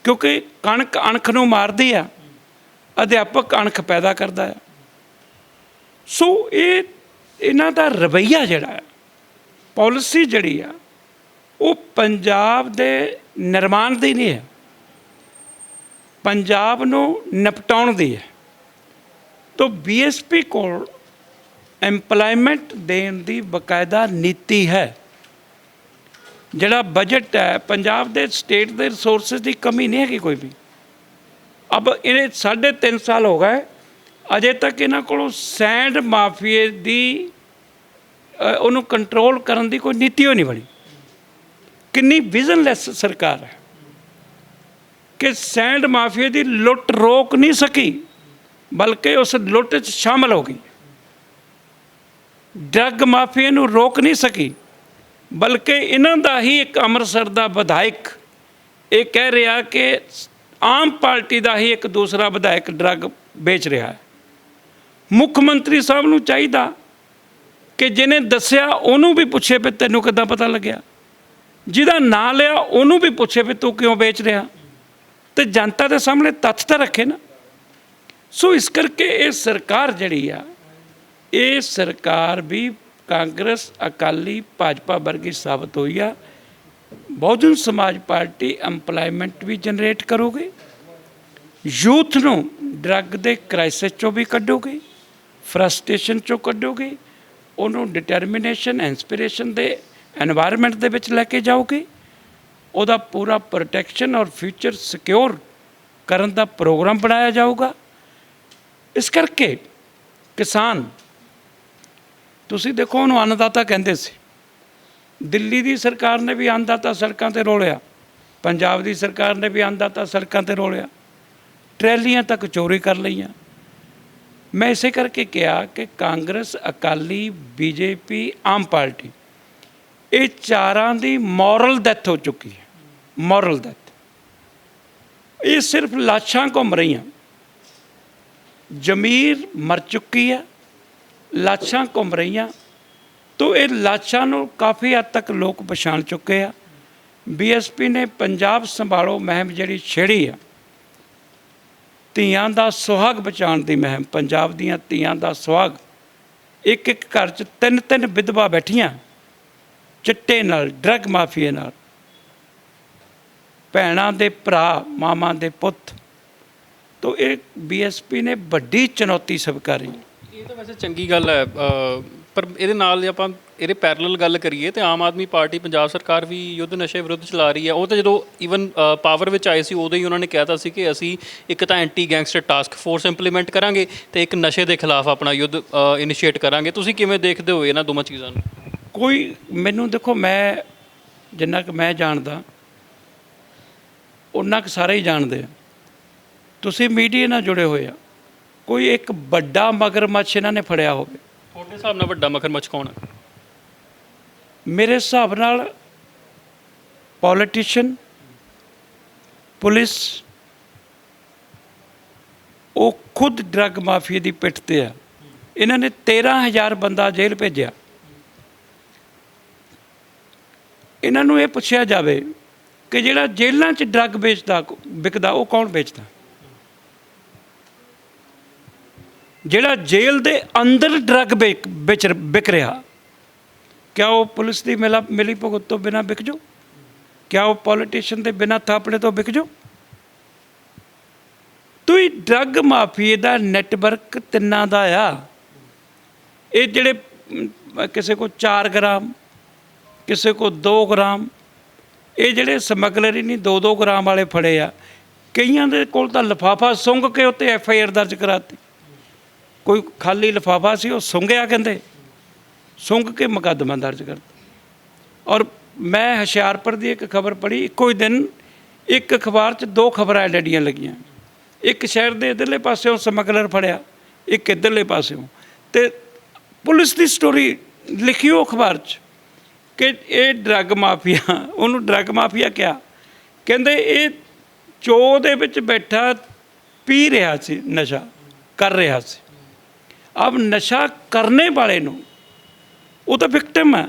ਕਿਉਂਕਿ ਕਣਕ ਅਣਖ ਨੂੰ ਮਾਰਦੀ ਆ। ਅਧਿਆਪਕ ਅਣਖ ਪੈਦਾ ਕਰਦਾ ਆ। ਸੋ ਇਹ ਇਹਨਾਂ ਦਾ ਰਵਈਆ ਜਿਹੜਾ ਹੈ ਪਾਲਿਸੀ ਜਿਹੜੀ ਆ, ਉਹ ਪੰਜਾਬ ਦੇ ਨਿਰਮਾਣ ਦੀ ਨਹੀਂ ਹੈ ਪੰਜਾਬ ਨੂੰ ਨਿਪਟਾਉਣ ਦੀ ਹੈ। ਤੋਂ ਬੀਐਸਪੀ ਕੋਲ ਐਮਪਲੋਇਮੈਂਟ ਦੇਣ ਦੀ ਬਕਾਇਦਾ ਨੀਤੀ ਹੈ। ਜਿਹੜਾ ਬਜਟ ਹੈ, ਪੰਜਾਬ ਦੇ ਸਟੇਟ ਦੇ ਰਿਸੋਰਸਸ ਦੀ ਕਮੀ ਨਹੀਂ ਹੈਗੀ ਕੋਈ ਵੀ। ਅਬ ਇਹਨੇ ਸਾਢੇ ਤਿੰਨ ਸਾਲ ਹੋ ਗਏ। ਅਜੇ ਤੱਕ ਇਹਨਾਂ ਕੋਲੋਂ ਸੈਂਡ ਮਾਫੀਏ ਦੀ ਉਹਨੂੰ ਕੰਟਰੋਲ ਕਰਨ ਦੀ ਕੋਈ ਨੀਤੀ ਹੋ ਨਹੀਂ ਬਣੀ। ਕਿੰਨੀ ਵਿਜ਼ਨਲੈਸ ਸਰਕਾਰ ਹੈ। ਕਿ ਸੈਂਡ ਮਾਫੀਆ ਦੀ ਲੁੱਟ ਰੋਕ ਨਹੀਂ ਸਕੀ, ਬਲਕਿ ਉਸ ਲੁੱਟ 'ਚ ਸ਼ਾਮਲ ਹੋ ਗਈ। ਡਰੱਗ ਮਾਫੀਆ ਨੂੰ ਰੋਕ ਨਹੀਂ ਸਕੀ, ਬਲਕਿ ਇਹਨਾਂ ਦਾ ਹੀ ਇੱਕ ਅੰਮ੍ਰਿਤਸਰ ਦਾ ਵਿਧਾਇਕ, ਇਹ ਕਹਿ ਰਿਹਾ ਕਿ ਆਮ ਪਾਰਟੀ ਦਾ ਹੀ ਇੱਕ ਦੂਸਰਾ ਵਿਧਾਇਕ ਡਰੱਗ ਵੇਚ ਰਿਹਾ ਹੈ। ਮੁੱਖ ਮੰਤਰੀ ਸਾਹਿਬ ਨੂੰ ਚਾਹੀਦਾ ਕਿ ਜਿਹਨੇ ਦੱਸਿਆ ਉਹਨੂੰ ਵੀ ਪੁੱਛੇ ਵੀ ਤੈਨੂੰ ਕਿੱਦਾਂ ਪਤਾ ਲੱਗਿਆ? ਜਿਹਦਾ ਨਾਂ ਲਿਆ ਉਹਨੂੰ ਵੀ ਪੁੱਛੇ ਵੀ ਤੂੰ ਕਿਉਂ ਵੇਚ ਰਿਹਾ? ਤੇ ਜਨਤਾ ਦੇ ਸਾਹਮਣੇ ਤੱਥ ਤਾਂ ਰੱਖੇ ਨਾ। ਸੋ ਇਸ ਕਰਕੇ ਇਹ ਸਰਕਾਰ ਜਿਹੜੀ ਆ, ਇਹ ਸਰਕਾਰ ਵੀ ਕਾਂਗਰਸ, ਅਕਾਲੀ, ਭਾਜਪਾ ਵਰਗੀ ਸਾਬਤ ਹੋਈ ਆ। ਬਹੁਜਨ ਸਮਾਜ ਪਾਰਟੀ ਐਮਪਲੋਇਮੈਂਟ ਵੀ ਜਨਰੇਟ ਕਰੋਗੇ। ਯੂਥ ਨੂੰ ਡਰੱਗ ਦੇ ਕ੍ਰਾਈਸਿਸ ਚੋਂ ਵੀ ਕੱਢੋਗੇ ਫਰਸਟ੍ਰੇਸ਼ਨ ਚੋਂ ਕੱਢੋਗੇ, ਉਹਨੂੰ ਡਿਟਰਮੀਨੇਸ਼ਨ ਐਂਸਪੀਰੇਸ਼ਨ ਦੇ এনवायरमेंट ਦੇ ਵਿੱਚ ਲੈ ਕੇ ਜਾਓਗੇ ਉਹਦਾ ਪੂਰਾ ਪ੍ਰੋਟੈਕਸ਼ਨ ਔਰ ਫਿਊਚਰ ਸਿਕਿਉਰ ਕਰਨ ਦਾ ਪ੍ਰੋਗਰਾਮ ਬਣਾਇਆ ਜਾਊਗਾ। ਇਸ ਕਰਕੇ ਕਿਸਾਨ, ਤੁਸੀਂ ਦੇਖੋ ਉਹਨੂੰ ਅੰਨਦਾਤਾ ਕਹਿੰਦੇ ਸੀ। ਦਿੱਲੀ ਦੀ ਸਰਕਾਰ ਨੇ ਵੀ ਅੰਨਦਾਤਾ ਸੜਕਾਂ ਤੇ ਰੋਲਿਆ, ਪੰਜਾਬ ਦੀ ਸਰਕਾਰ ਨੇ ਵੀ ਅੰਨਦਾਤਾ ਸੜਕਾਂ ਤੇ ਰੋਲਿਆ, ਟਰੈਲੀਆਂ ਤੱਕ ਚੋਰੀ ਕਰ ਲਈਆਂ। ਮੈਂ ਇਸੇ ਕਰਕੇ ਕਿਹਾ ਕਿ ਕਾਂਗਰਸ, ਅਕਾਲੀ, ਬੀਜੇਪੀ, ਆਮ ਪਾਰਟੀ, ਇਹ ਚਾਰਾਂ ਦੀ ਮੋਰਲ ਡੈਥ ਹੋ ਚੁੱਕੀ ਹੈ। ਮੋਰਲ ਡੈਥ ਇਹ ਸਿਰਫ ਲਾਸ਼ਾਂ ਘੁੰਮ ਰਹੀਆਂ। ਜ਼ਮੀਰ ਮਰ ਚੁੱਕੀ ਹੈ ਲਾਸ਼ਾਂ ਘੁੰਮ ਰਹੀਆਂ। ਤੋ ਇਹ ਲਾਸ਼ਾਂ ਨੂੰ ਕਾਫੀ ਹੱਦ ਤੱਕ ਲੋਕ ਪਛਾਣ ਚੁੱਕੇ ਆ। ਬੀਐਸਪੀ ਨੇ ਪੰਜਾਬ ਸੰਭਾਲੋ ਮਹਿਮ ਜਿਹੜੀ ਛੇੜੀ ਆ, ਧੀਆਂ ਦਾ ਸੁਹਾਗ ਬਚਾਉਣ ਦੀ ਮਹਿਮ, ਪੰਜਾਬ ਦੀਆਂ ਧੀਆਂ ਦਾ ਸੁਹਾਗ। ਇੱਕ ਇੱਕ ਘਰ 'ਚ ਤਿੰਨ ਤਿੰਨ ਵਿਧਵਾ ਬੈਠੀਆਂ, ਚਿੱਟੇ ਨਾਲ, ਡਰੱਗ ਮਾਫੀਆ ਨਾਲ। ਭੈਣਾਂ ਦੇ ਭਰਾ ਮਾਮਾ ਦੇ ਪੁੱਤ। ਤੋ ਇਹ ਬੀਐਸਪੀ ਨੇ ਵੱਡੀ ਚੁਣੌਤੀ ਸਵੀਕਾਰੀ ਇਹ ਤਾਂ ਵੈਸੇ ਚੰਗੀ ਗੱਲ ਹੈ ਪਰ ਇਹਦੇ ਨਾਲ ਜੇ ਆਪਾਂ ਇਹਦੇ ਪੈਰਲਲ ਗੱਲ ਕਰੀਏ ਤੇ ਆਮ ਆਦਮੀ ਪਾਰਟੀ ਪੰਜਾਬ ਸਰਕਾਰ ਵੀ ਯੁੱਧ ਨਸ਼ੇ ਵਿਰੁੱਧ ਚਲਾ ਰਹੀ ਹੈ। ਉਹ ਤਾਂ ਜਦੋਂ ਈਵਨ ਪਾਵਰ ਵਿੱਚ ਆਏ ਸੀ ਉਦੋਂ ਹੀ ਉਹਨਾਂ ਨੇ ਕਹਿਤਾ ਸੀ ਕਿ ਅਸੀਂ ਇੱਕ ਤਾਂ anti gangster task force implement ਕਰਾਂਗੇ ਤੇ ਇੱਕ ਨਸ਼ੇ ਦੇ ਖਿਲਾਫ ਆਪਣਾ ਯੁੱਧ ਇਨੀਸ਼ੀਏਟ ਕਰਾਂਗੇ। ਤੁਸੀਂ ਕਿਵੇਂ ਦੇਖਦੇ ਹੋ ਇਹਨਾਂ ਦੋਵਾਂ ਚੀਜ਼ਾਂ ਨੂੰ? ਕੋਈ ਮੈਨੂੰ ਦੇਖੋ ਮੈਂ ਜਿੰਨਾ ਕਿ ਮੈਂ ਜਾਣਦਾ ਉਹਨਾਂ ਕੁ ਸਾਰੇ ਹੀ ਜਾਣਦੇ ਆ। ਤੁਸੀਂ ਮੀਡੀਆ ਨਾਲ ਜੁੜੇ ਹੋਏ ਆ। ਕੋਈ ਇੱਕ ਵੱਡਾ ਮਗਰਮੱਛ ਇਹਨਾਂ ਨੇ ਫੜਿਆ ਹੋਵੇ। ਤੁਹਾਡੇ ਹਿਸਾਬ ਨਾਲ ਵੱਡਾ ਮਗਰਮੱਛ ਕੌਣ ਹੈ ਮੇਰੇ ਹਿਸਾਬ ਨਾਲ ਪੋਲੀਟੀਸ਼ੀਅਨ ਪੁਲਿਸ ਉਹ ਖੁਦ ਡਰੱਗ ਮਾਫੀਆ ਦੀ ਪਿੱਠ ਤੇ ਆ। ਇਹਨਾਂ ਨੇ 13000 ਬੰਦਾ ਜੇਲ੍ਹ ਭੇਜਿਆ। ਇਹਨਾਂ ਨੂੰ ਇਹ ਪੁੱਛਿਆ ਜਾਵੇ ਕਿ ਜਿਹੜਾ ਜੇਲ੍ਹਾਂ 'ਚ ਡਰੱਗ ਵੇਚਦਾ, ਵਿਕਦਾ, ਉਹ ਕੌਣ ਵੇਚਦਾ? ਜਿਹੜਾ ਜੇਲ੍ਹ ਦੇ ਅੰਦਰ ਡਰੱਗ ਵੇਚ ਵੇਚ- ਵਿਕ ਰਿਹਾ, ਕਿਆ ਉਹ ਪੁਲਿਸ ਦੀ ਮਿਲਾ, ਮਿਲੀ ਭੁਗਤ ਤੋਂ ਬਿਨਾ ਵਿਕ ਜੋ? ਕਿਆ ਉਹ ਪੋਲੀਟੀਸ਼ੀਅਨ ਦੇ ਬਿਨਾ ਥਾਪੜੇ ਤੋਂ ਵਿਕ ਜੋ? ਤੁਸੀਂ ਡਰੱਗ ਮਾਫੀਏ ਦਾ ਨੈਟਵਰਕ ਤਿੰਨਾਂ ਦਾ ਆ। ਇਹ ਜਿਹੜੇ ਕਿਸੇ ਕੋ 4 ਗ੍ਰਾਮ, ਕਿਸੇ ਕੋ 2 ਗ੍ਰਾਮ ਇਹ ਜਿਹੜੇ ਸਮਗਲਰ ਹੀ ਨਹੀਂ 2-2 ਗ੍ਰਾਮ ਵਾਲੇ ਫੜੇ ਆ, ਕਈਆਂ ਦੇ ਕੋਲ ਤਾਂ ਲਫਾਫਾ ਸੁੰਘ ਕੇ ਉੱਤੇ ਐਫ ਆਈ ਆਰ ਦਰਜ ਕਰਾਤੀ। ਕੋਈ ਖਾਲੀ ਲਫਾਫਾ ਸੀ, ਉਹ ਸੁੰਘਿਆ ਕਹਿੰਦੇ। ਸੁੰਘ ਕੇ ਮੁਕੱਦਮਾ ਦਰਜ ਕਰਤਾ। ਔਰ ਮੈਂ ਹੁਸ਼ਿਆਰਪੁਰ ਦੀ ਇੱਕ ਖਬਰ ਪੜ੍ਹੀ, ਇੱਕੋ ਹੀ ਦਿਨ ਇੱਕ ਅਖਬਾਰ 'ਚ ਦੋ ਖਬਰਾਂ ਡੱਡੀਆਂ ਲੱਗੀਆਂ। ਇੱਕ ਸ਼ਹਿਰ ਦੇ ਇਧਰਲੇ ਪਾਸਿਓਂ ਸਮਗਲਰ ਫੜਿਆ, ਇੱਕ ਇਧਰਲੇ ਪਾਸਿਓਂ। ਤੇ ਪੁਲਿਸ ਦੀ ਸਟੋਰੀ ਲਿਖੀ ਉਹ ਅਖਬਾਰ 'ਚ। ਕਿ ਇਹ ਡਰੱਗ ਮਾਫੀਆ ਉਹਨੂੰ ਡਰੱਗ ਮਾਫੀਆ ਕਿਹਾ। ਕਹਿੰਦੇ ਇਹ ਚੋ ਦੇ ਵਿੱਚ ਬੈਠਾ, ਪੀ ਰਿਹਾ ਸੀ, ਨਸ਼ਾ ਕਰ ਰਿਹਾ ਸੀ। ਅਬ ਨਸ਼ਾ ਕਰਨੇ ਵਾਲੇ ਨੂੰ ਉਹ ਤਾਂ ਵਿਕਟਮ ਹੈ।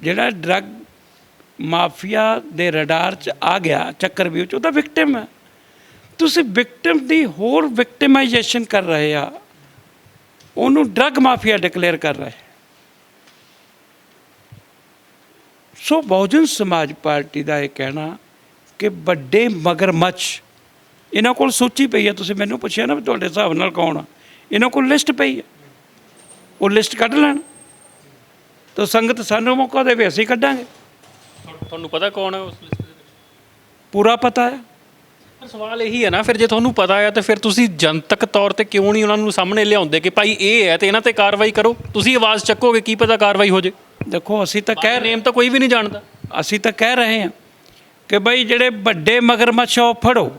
ਜਿਹੜਾ ਡਰੱਗ ਮਾਫੀਆ ਦੇ ਰਡਾਰ 'ਚ ਆ ਗਿਆ, ਚੱਕਰ ਵੀ ਉਹ 'ਚ, ਉਹ ਤਾਂ ਵਿਕਟਮ ਹੈ। ਤੁਸੀਂ ਵਿਕਟਮ ਦੀ ਹੋਰ ਵਿਕਟਮਾਈਜੇਸ਼ਨ ਕਰ ਰਹੇ ਆ। ਉਹਨੂੰ ਡਰੱਗ ਮਾਫੀਆ ਡਿਕਲੇਅਰ ਕਰ ਰਹੇ। ਸੋ ਬਹੁਜਨ ਸਮਾਜ ਪਾਰਟੀ ਦਾ ਇਹ ਕਹਿਣਾ ਕਿ ਵੱਡੇ ਮਗਰਮੱਛ ਇਹਨਾਂ ਕੋਲ ਸੂਚੀ ਪਈ ਹੈ ਤੁਸੀਂ ਮੈਨੂੰ ਪੁੱਛਿਆ ਨਾ ਵੀ ਤੁਹਾਡੇ ਹਿਸਾਬ ਨਾਲ ਕੌਣ ਆ? ਇਹਨਾਂ ਕੋਲ ਲਿਸਟ ਪਈ ਹੈ ਉਹ ਲਿਸਟ ਕੱਢ ਲੈਣ। ਤਾਂ ਸੰਗਤ ਸਾਨੂੰ ਮੌਕਾ ਦੇਵੇ ਅਸੀਂ ਕੱਢਾਂਗੇ। ਤੁਹਾਨੂੰ ਪਤਾ ਕੌਣ ਹੈ ਉਸ ਲਿਸਟ ਦੇ ਵਿੱਚ? ਪੂਰਾ ਪਤਾ ਹੈ ਪਰ ਸਵਾਲ ਇਹੀ ਹੈ ਨਾ ਫਿਰ ਜੇ ਤੁਹਾਨੂੰ ਪਤਾ ਹੈ ਤਾਂ ਫਿਰ ਤੁਸੀਂ ਜਨਤਕ ਤੌਰ ਤੇ ਕਿਉਂ ਨਹੀਂ ਉਹਨਾਂ ਨੂੰ ਸਾਹਮਣੇ ਲਿਆਉਂਦੇ ਕਿ ਭਾਈ ਇਹ ਹੈ ਤੇ ਇਹਨਾਂ ਤੇ ਕਾਰਵਾਈ ਕਰੋ? ਤੁਸੀਂ ਆਵਾਜ਼ ਚੱਕੋਗੇ ਕੀ ਪਤਾ ਕਾਰਵਾਈ ਹੋ ਜੇ? ਦੇਖੋ ਅਸੀਂ ਤਾਂ ਕਹਿ ਕਹਿ ਨੇਮ ਤਾਂ ਕੋਈ ਵੀ ਨਹੀਂ ਜਾਣਦਾ। ਅਸੀਂ ਤਾਂ ਕਹਿ ਰਹੇ ਹਾਂ ਕਿ ਬਈ ਜਿਹੜੇ ਵੱਡੇ ਮਗਰਮੱਛ ਉਹ ਫੜੋ।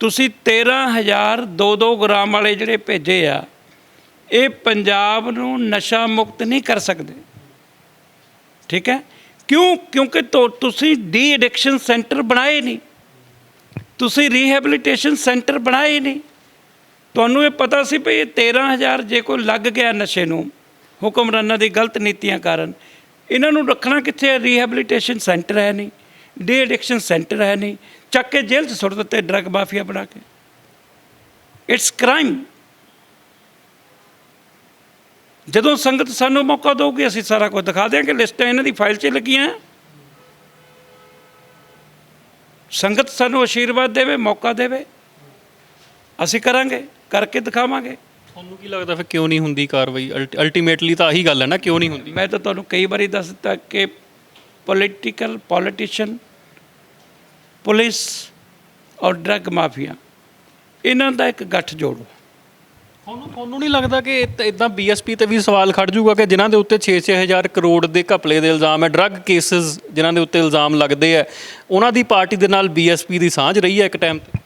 ਤੁਸੀਂ 13000 2-2 ਗ੍ਰਾਮ ਵਾਲੇ ਜਿਹੜੇ ਭੇਜੇ ਆ ਇਹ ਪੰਜਾਬ ਨੂੰ ਨਸ਼ਾ ਮੁਕਤ ਨਹੀਂ ਕਰ ਸਕਦੇ। ਠੀਕ ਹੈ? ਕਿਉਂ? ਕਿਉਂਕਿ ਤੁਸੀਂ ਡੀ ਐਡਿਕਸ਼ਨ ਸੈਂਟਰ ਬਣਾਏ ਨਹੀਂ। ਤੁਸੀਂ ਰੀਹੈਬਿਲਿਟੇਸ਼ਨ ਸੈਂਟਰ ਬਣਾਏ ਨਹੀਂ। ਤੁਹਾਨੂੰ ਇਹ ਪਤਾ ਸੀ ਵੀ ਇਹ 13000 ਜੇ ਕੋਈ ਲੱਗ ਗਿਆ ਨਸ਼ੇ ਨੂੰ ਹੁਕਮਰਾਨਾਂ ਦੀ ਗਲਤ ਨੀਤੀਆਂ ਕਾਰਨ। ਇਹਨਾਂ ਨੂੰ ਰੱਖਣਾ ਕਿੱਥੇ ਹੈ? ਰੀਹੈਬਿਲਿਟੇਸ਼ਨ ਸੈਂਟਰ ਹੈ ਨਹੀਂ। ਡੀ ਐਡਿਕਸ਼ਨ ਸੈਂਟਰ ਹੈ ਨਹੀਂ। ਚੱਕ ਕੇ ਜੇਲ੍ਹ 'ਚ ਸੁੱਟ ਦਿੱਤੇ ਡਰੱਗ ਮਾਫੀਆ ਬਣਾ ਕੇ। ਇਟਸ ਕ੍ਰਾਈਮ ਜਦੋਂ ਸੰਗਤ ਸਾਨੂੰ ਮੌਕਾ ਦੇਊਗੀ, ਅਸੀਂ ਸਾਰਾ ਕੁਝ ਦਿਖਾ ਦਿਆਂਗੇ। ਲਿਸਟਾਂ ਇਹਨਾਂ ਦੀ ਫਾਈਲ 'ਚ ਲੱਗੀਆਂ ਸੰਗਤ ਸਾਨੂੰ ਆਸ਼ੀਰਵਾਦ ਦੇਵੇ, ਮੌਕਾ ਦੇਵੇ। ਅਸੀਂ ਕਰਾਂਗੇ, ਕਰਕੇ ਦਿਖਾਵਾਂਗੇ। ਤੁਹਾਨੂੰ ਕੀ ਲੱਗਦਾ ਫਿਰ ਕਿਉਂ ਨਹੀਂ ਹੁੰਦੀ ਕਾਰਵਾਈ? ਅਲਟੀਮੇਟਲੀ ਤਾਂ ਆਹੀ ਗੱਲ ਹੈ ਨਾ ਕਿਉਂ ਨਹੀਂ ਹੁੰਦੀ? ਮੈਂ ਤਾਂ ਤੁਹਾਨੂੰ ਕਈ ਵਾਰੀ ਦੱਸ ਦਿੱਤਾ ਕਿ ਪੋਲੀਟੀਕਲ ਪੋਲੀਟੀਸ਼ੀਅਨ ਪੁਲਿਸ ਔਰ ਡਰੱਗ ਮਾਫੀਆ ਇਹਨਾਂ ਦਾ ਇੱਕ ਗੱਠ ਜੋੜੋ ਤੁਹਾਨੂੰ ਤੁਹਾਨੂੰ ਨਹੀਂ ਲੱਗਦਾ ਕਿ ਇਦਾਂ ਬੀਐਸਪੀ ਤੇ ਵੀ ਸਵਾਲ ਖੜ ਜਾਊਗਾ ਕਿ ਜਿਨ੍ਹਾਂ ਦੇ ਉੱਤੇ 6-6000 ਕਰੋੜ ਦੇ ਘਪਲੇ ਦੇ ਇਲਜ਼ਾਮ ਹੈ ਡਰੱਗ ਕੇਸਸ ਜਿਨ੍ਹਾਂ ਦੇ ਉੱਤੇ ਇਲਜ਼ਾਮ ਲੱਗਦੇ ਆ ਉਹਨਾਂ ਦੀ ਪਾਰਟੀ ਦੇ ਨਾਲ ਬੀਐਸਪੀ ਦੀ ਸਾਂਝ ਰਹੀ ਹੈ ਇੱਕ ਟਾਈਮ ਤੇ?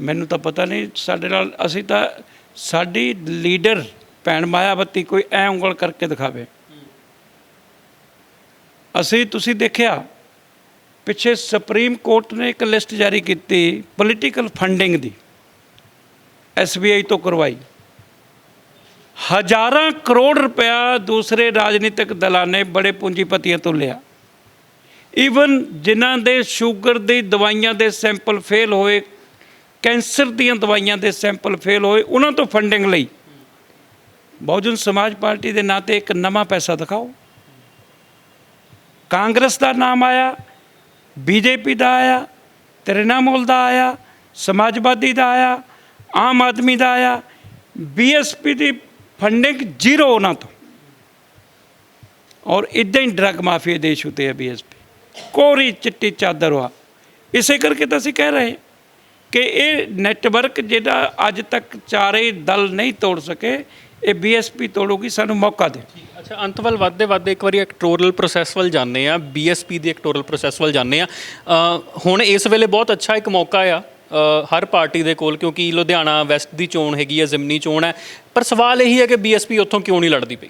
ਮੈਨੂੰ ਤਾਂ ਪਤਾ ਨਹੀਂ ਸਾਡੇ ਨਾਲ ਅਸੀਂ ਤਾਂ ਸਾਡੀ ਲੀਡਰ ਭੈਣ ਮਾਇਆਵਤੀ ਕੋਈ ਐ ਉਂਗਲ ਕਰਕੇ ਦਿਖਾਵੇ। ਅਸੀਂ ਤੁਸੀਂ ਦੇਖਿਆ, ਪਿੱਛੇ ਸੁਪਰੀਮ ਕੋਰਟ ਨੇ ਇੱਕ ਲਿਸਟ ਜਾਰੀ ਕੀਤੀ ਪੋਲੀਟੀਕਲ ਫੰਡਿੰਗ ਦੀ ਐਸਬੀਆਈ ਤੋਂ ਕਰਵਾਈ। ਹਜ਼ਾਰਾਂ ਕਰੋੜ ਰੁਪਇਆ ਦੂਸਰੇ ਰਾਜਨੀਤਿਕ ਦਲਾਂ ਨੇ ਬੜੇ ਪੂੰਜੀਪਤੀਆਂ ਤੋਂ ਲਿਆ। ਈਵਨ ਜਿਨ੍ਹਾਂ ਦੇ ਸ਼ੂਗਰ ਦੀ ਦਵਾਈਆਂ ਦੇ ਸੈਂਪਲ ਫੇਲ ਹੋਏ ਕੈਂਸਰ ਦੀਆਂ ਦਵਾਈਆਂ ਦੇ ਸੈਂਪਲ ਫੇਲ ਹੋਏ, ਉਹਨਾਂ ਤੋਂ ਫੰਡਿੰਗ ਲਈ। ਬਹੁਜਨ ਸਮਾਜ ਪਾਰਟੀ ਦੇ ਨਾਂ ਤੇ ਇੱਕ ਨਵਾਂ ਪੈਸਾ ਦਿਖਾਓ। ਕਾਂਗਰਸ ਦਾ ਨਾਮ ਆਇਆ, ਬੀਜੇਪੀ ਦਾ ਆਇਆ, ਤ੍ਰਿਣਮੂਲ ਦਾ ਆਇਆ, ਸਮਾਜਵਾਦੀ ਦਾ ਆਇਆ, ਆਮ ਆਦਮੀ ਦਾ ਆਇਆ ਬੀਐਸਪੀ ਦੀ ਫੰਡਿੰਗ ਜ਼ੀਰੋ ਉਹਨਾਂ ਤੋਂ। ਔਰ ਇਦਾਂ ਹੀ ਡਰੱਗ ਮਾਫੀਆ ਦੇਸ਼ ਉਤੇ ਹੈ ਬੀਐਸਪੀ ਕੋਰੀ ਚਿੱਟੀ ਚਾਦਰ ਵਾ ਇਸੇ ਕਰਕੇ ਤਾਂ ਅਸੀਂ ਕਹਿ ਰਹੇ ਕਿ ਇਹ ਨੈਟਵਰਕ ਜਿਹੜਾ ਅੱਜ ਤੱਕ ਚਾਰੇ ਦਲ ਨਹੀਂ ਤੋੜ ਸਕੇ ਇਹ ਬੀਐਸਪੀ ਤੋੜੂਗੀ ਸਾਨੂੰ ਮੌਕਾ ਦੇ। ਅੱਛਾ ਅੰਤ ਵੱਲ ਵੱਧਦੇ ਵੱਧਦੇ ਇੱਕ ਵਾਰੀ ਇਲੈਕਟੋਰਲ ਪ੍ਰੋਸੈਸ ਵੱਲ ਜਾਂਦੇ ਆ ਬੀਐਸਪੀ ਦੀ ਇਲੈਕਟੋਰਲ ਪ੍ਰੋਸੈਸ ਵੱਲ ਜਾਂਦੇ ਆ ਹੁਣ ਇਸ ਵੇਲੇ ਬਹੁਤ ਅੱਛਾ ਇੱਕ ਮੌਕਾ ਆ ਹਰ ਪਾਰਟੀ ਦੇ ਕੋਲ ਕਿਉਂਕਿ ਲੁਧਿਆਣਾ ਵੈਸਟ ਦੀ ਚੋਣ ਹੈਗੀ ਹੈ ਜ਼ਿਮਨੀ ਚੋਣ ਹੈ। ਪਰ ਸਵਾਲ ਇਹੀ ਹੈ ਕਿ ਬੀਐਸਪੀ ਉੱਥੋਂ ਕਿਉਂ ਨਹੀਂ ਲੜਦੀ ਪਈ?